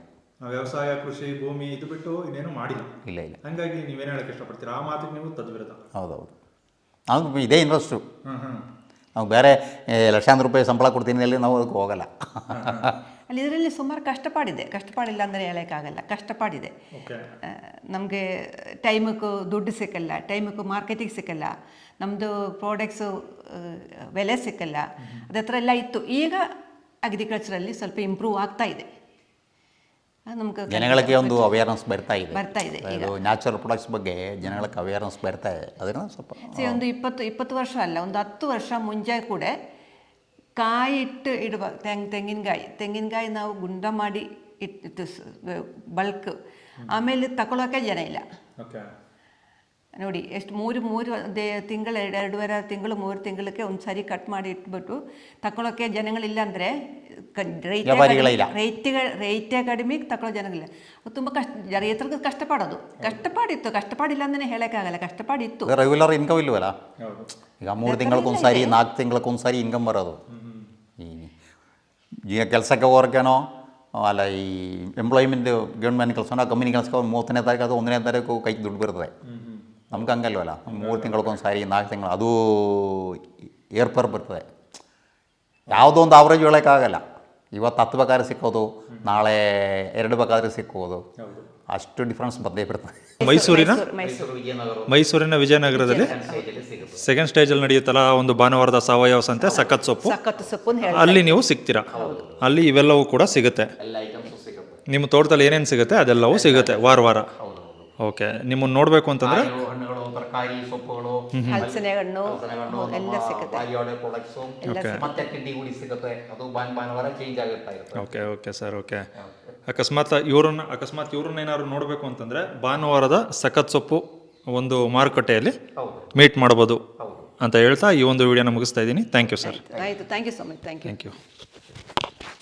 ನಾವು ವ್ಯವಸಾಯ ಕೃಷಿ ಭೂಮಿ ಇದು ಬಿಟ್ಟು ಇನ್ನೇನು ಮಾಡಿಲ್ಲ. ಇಲ್ಲ ಇಲ್ಲ. ಹಂಗಾಗಿ ನೀವೇನು ಹೇಳಕ್ಕೆ ಇಷ್ಟಪಡ್ತೀರಾ? ಆ ಮಾತಿಗೆ ನೀವು ತದ್ವಿರುದ್ಧ. ಹೌದೌದು. ನಾವು ಇದೇ ಇಂಟ್ರೆಸ್ಟು ಹ್ಮ್ ಹ್ಮ್. ನಾವು ಬೇರೆ ಏ, ಲಕ್ಷಾಂತರ ರೂಪಾಯಿ ಸಂಬಳ ಕೊಡ್ತೀನಿ ಅಲ್ಲಿ ನಾವು ಅದಕ್ಕೆ ಹೋಗಲ್ಲ. ಅಲ್ಲಿ ಇದರಲ್ಲಿ ಸುಮಾರು ಕಷ್ಟಪಾಡಿದೆ. ಕಷ್ಟಪಾಡಿಲ್ಲ ಅಂದರೆ ಹೇಳೋಕ್ಕಾಗಲ್ಲ. ಕಷ್ಟಪಾಡಿದೆ. ಓಕೆ ನಮಗೆ ಟೈಮಕ್ಕೂ ದುಡ್ಡು ಸಿಕ್ಕಲ್ಲ ಟೈಮಕ್ಕೂ ಮಾರ್ಕೆಟಿಗೆ ಸಿಕ್ಕಲ್ಲ ನಮ್ಮದು ಪ್ರಾಡಕ್ಟ್ಸು ಬೆಲೆ ಸಿಕ್ಕಲ್ಲ. ಅದತ್ರ ಎಲ್ಲ ಇತ್ತು. ಈಗ ಅಗ್ರಿಕಲ್ಚರಲ್ಲಿ ಸ್ವಲ್ಪ ಇಂಪ್ರೂವ್ ಆಗ್ತಾ ಇದೆ. ನಮ್ಗೆ ಜನಗಳಿಗೆ ಒಂದು ಅವೇರ್ನೆಸ್ ಬರ್ತಾ ಇದೆ. ಬರ್ತಾ ಇದೆ. ನ್ಯಾಚುರಲ್ ಪ್ರಾಡಕ್ಟ್ಸ್ ಬಗ್ಗೆ ಜನಗಳಿಗೆ ಅವೇರ್ನೆಸ್ ಬರ್ತಾ ಇದೆ. ಅದರಿಂದ ಸ್ವಲ್ಪ ಒಂದು ಇಪ್ಪತ್ತು ಇಪ್ಪತ್ತು ವರ್ಷ ಅಲ್ಲ ಒಂದು ಹತ್ತು ವರ್ಷ ಮುಂಚೆ ಕೂಡ ಕಾಯಿ ಇಟ್ಟು ಇಡುವ ತೆಂಗ್ ತೆಂಗಿನಕಾಯಿ ತೆಂಗಿನಕಾಯಿ ನಾವು ಗುಂಡ ಮಾಡಿ ಇಟ್ಟು ಬಲ್ಕ್ ಆಮೇಲೆ ತಗೊಳ್ಳೋಕೆ ಜನ ಇಲ್ಲ ಓಕೆ ನೋಡಿ ಎಷ್ಟು ಮೂರು ಮೂರು ದೇ ತಿಂಗಳು ಎರಡು ಎರಡೂವರೆ ತಿಂಗಳು ಮೂರು ತಿಂಗಳಿಗೆ ಒಂದು ಸರಿ ಕಟ್ ಮಾಡಿ ಇಟ್ಬಿಟ್ಟು ತಗೊಳ್ಳೋಕೆ ಜನಗಳಿಲ್ಲ ಅಂದರೆ ವ್ಯಾಪಾರಿಗಳೇ ಇಲ್ಲ. ರೈತಿಗೆ ರೈತ ಕಡಿಮೆ ತಗೊಳ್ಳೋ ಜನಗಳಿಲ್ಲ ಅದು ತುಂಬ ಕಷ್ಟ ರೈತರಿಗೆ ಕಷ್ಟಪಡೋದು ಕಷ್ಟಪಾಡಿತ್ತು ಕಷ್ಟಪಾಡಿಲ್ಲ ಅಂತಲೇ ಹೇಳೋಕ್ಕಾಗಲ್ಲ ಕಷ್ಟಪಾಡಿತ್ತು ರೆಗ್ಯುಲರ್ ಇನ್ಕಮ್ ಇಲ್ವಲ್ಲ ಹೌದು ಈಗ ಮೂರು ತಿಂಗಳಿಗೊಂದು ಸಾರಿ ನಾಲ್ಕು ತಿಂಗಳಿಗೊಂದು ಸಾರಿ ಇನ್ಕಮ್ ಬರೋದು ಈ ಈಗ ಕೆಲಸಕ್ಕೆ ಹೋಗೋರ್ಗೇನೋ ಅಲ್ಲ ಈ ಎಂಪ್ಲಾಯ್ಮೆಂಟ್ ಗೌರ್ಮೆಂಟ್ ಕೆಲಸನೋ ಕಂಪ್ನಿ ಕೆಲಸಕ್ಕೆ ಒಂದು ಮೂವತ್ತನೇ ತಾರೀಕು ಅದು ಒಂದನೇ ತಾರೀಕು ಕೈಗೆ ದುಡ್ಡು ಬರ್ತದೆ ನಮ್ಗೆ ಹಂಗಲ್ವಲ್ಲ ಮೂರು ತಿಂಗಳಿಗೊಂದು ಸಾರಿ ನಾಲ್ಕು ತಿಂಗಳು ಅದು ಏರ್ಪರ್ ಬರ್ತದೆ ಯಾವುದೋ ಒಂದು ಆವ್ರೇಜ್ ಹೇಳೋಕ್ಕಾಗಲ್ಲ ಇವತ್ತು ಹತ್ತು ಬೇಕಾದ್ರೆ ಸಿಕ್ಕೋದು ನಾಳೆ ಎರಡು ಬೇಕಾದ್ರೆ ಸಿಕ್ಕೋದು ಹೌದು ಅಷ್ಟು ಡಿಫ್ರೆನ್ಸ್ ಬಂದೇ ಬರ್ತದೆ ಮೈಸೂರಿನ ಮೈಸೂರು ಮೈಸೂರಿನ ವಿಜಯನಗರದಲ್ಲಿ ಸೆಕೆಂಡ್ ಸ್ಟೇಜಲ್ಲಿ ನಡೆಯುತ್ತಲ್ಲ ಒಂದು ಭಾನುವಾರದ ಸಾವಯವ ಸಂತೆ ಸಖತ್ ಸೊಪ್ಪು. ಅಲ್ಲಿ ನೀವು ಸಿಗ್ತೀರಾ. ಅಲ್ಲಿ ಇವೆಲ್ಲವೂ ಕೂಡ ಸಿಗುತ್ತೆ. ಎಲ್ಲ ಐಟಮ್ಸು ಸಿಗುತ್ತೆ. ನಿಮ್ಮ ತೋಟದಲ್ಲಿ ಏನೇನು ಸಿಗುತ್ತೆ? ಅದೆಲ್ಲವೂ ಸಿಗುತ್ತೆ ವಾರ ವಾರ. ಓಕೆ ನಿಮ್ಮನ್ನು ನೋಡಬೇಕು ಅಂತಂದ್ರೆ? ಹಣ್ಣುಗಳು ತರಕಾರಿ ಸೊಪ್ಪುಗಳು ಹಲಸಿನ ಹಣ್ಣು ಹಲಸಿನಹಣ್ಣು, ಎಲ್ಲ ನಮ್ಮ ಸಿಗುತ್ತೆ. ಮತ್ತೆ ತಿಂಡಿ ಗುಡಿ ಸಿಗುತ್ತೆ. ಅದು ಭಾನ್ ಭಾನುವಾರ ಚೇಂಜ್ ಆಗಿರ್ತಾ ಇರುತ್ತೆ. ಓಕೆ ಓಕೆ ಸರ್ ಓಕೆ ಅಕಸ್ಮಾತ್ ಇವ್ರನ್ನ ಅಕಸ್ಮಾತ್ ಇವ್ರನ್ನ ಏನಾದ್ರು ನೋಡಬೇಕು ಅಂತಂದ್ರೆ ಭಾನುವಾರದ ಸಖತ್ ಸೊಪ್ಪು ಒಂದು ಮಾರುಕಟ್ಟೆಯಲ್ಲಿ ಮೀಟ್ ಮಾಡ್ಬೋದು ಅಂತ ಹೇಳ್ತಾ ಈ ಒಂದು ವಿಡಿಯೋನ ಮುಗಿಸ್ತಾ ಇದ್ದೀನಿ. ಥ್ಯಾಂಕ್ ಯು ಸರ್ ಆಯಿತು. Thank you so much thank you thank you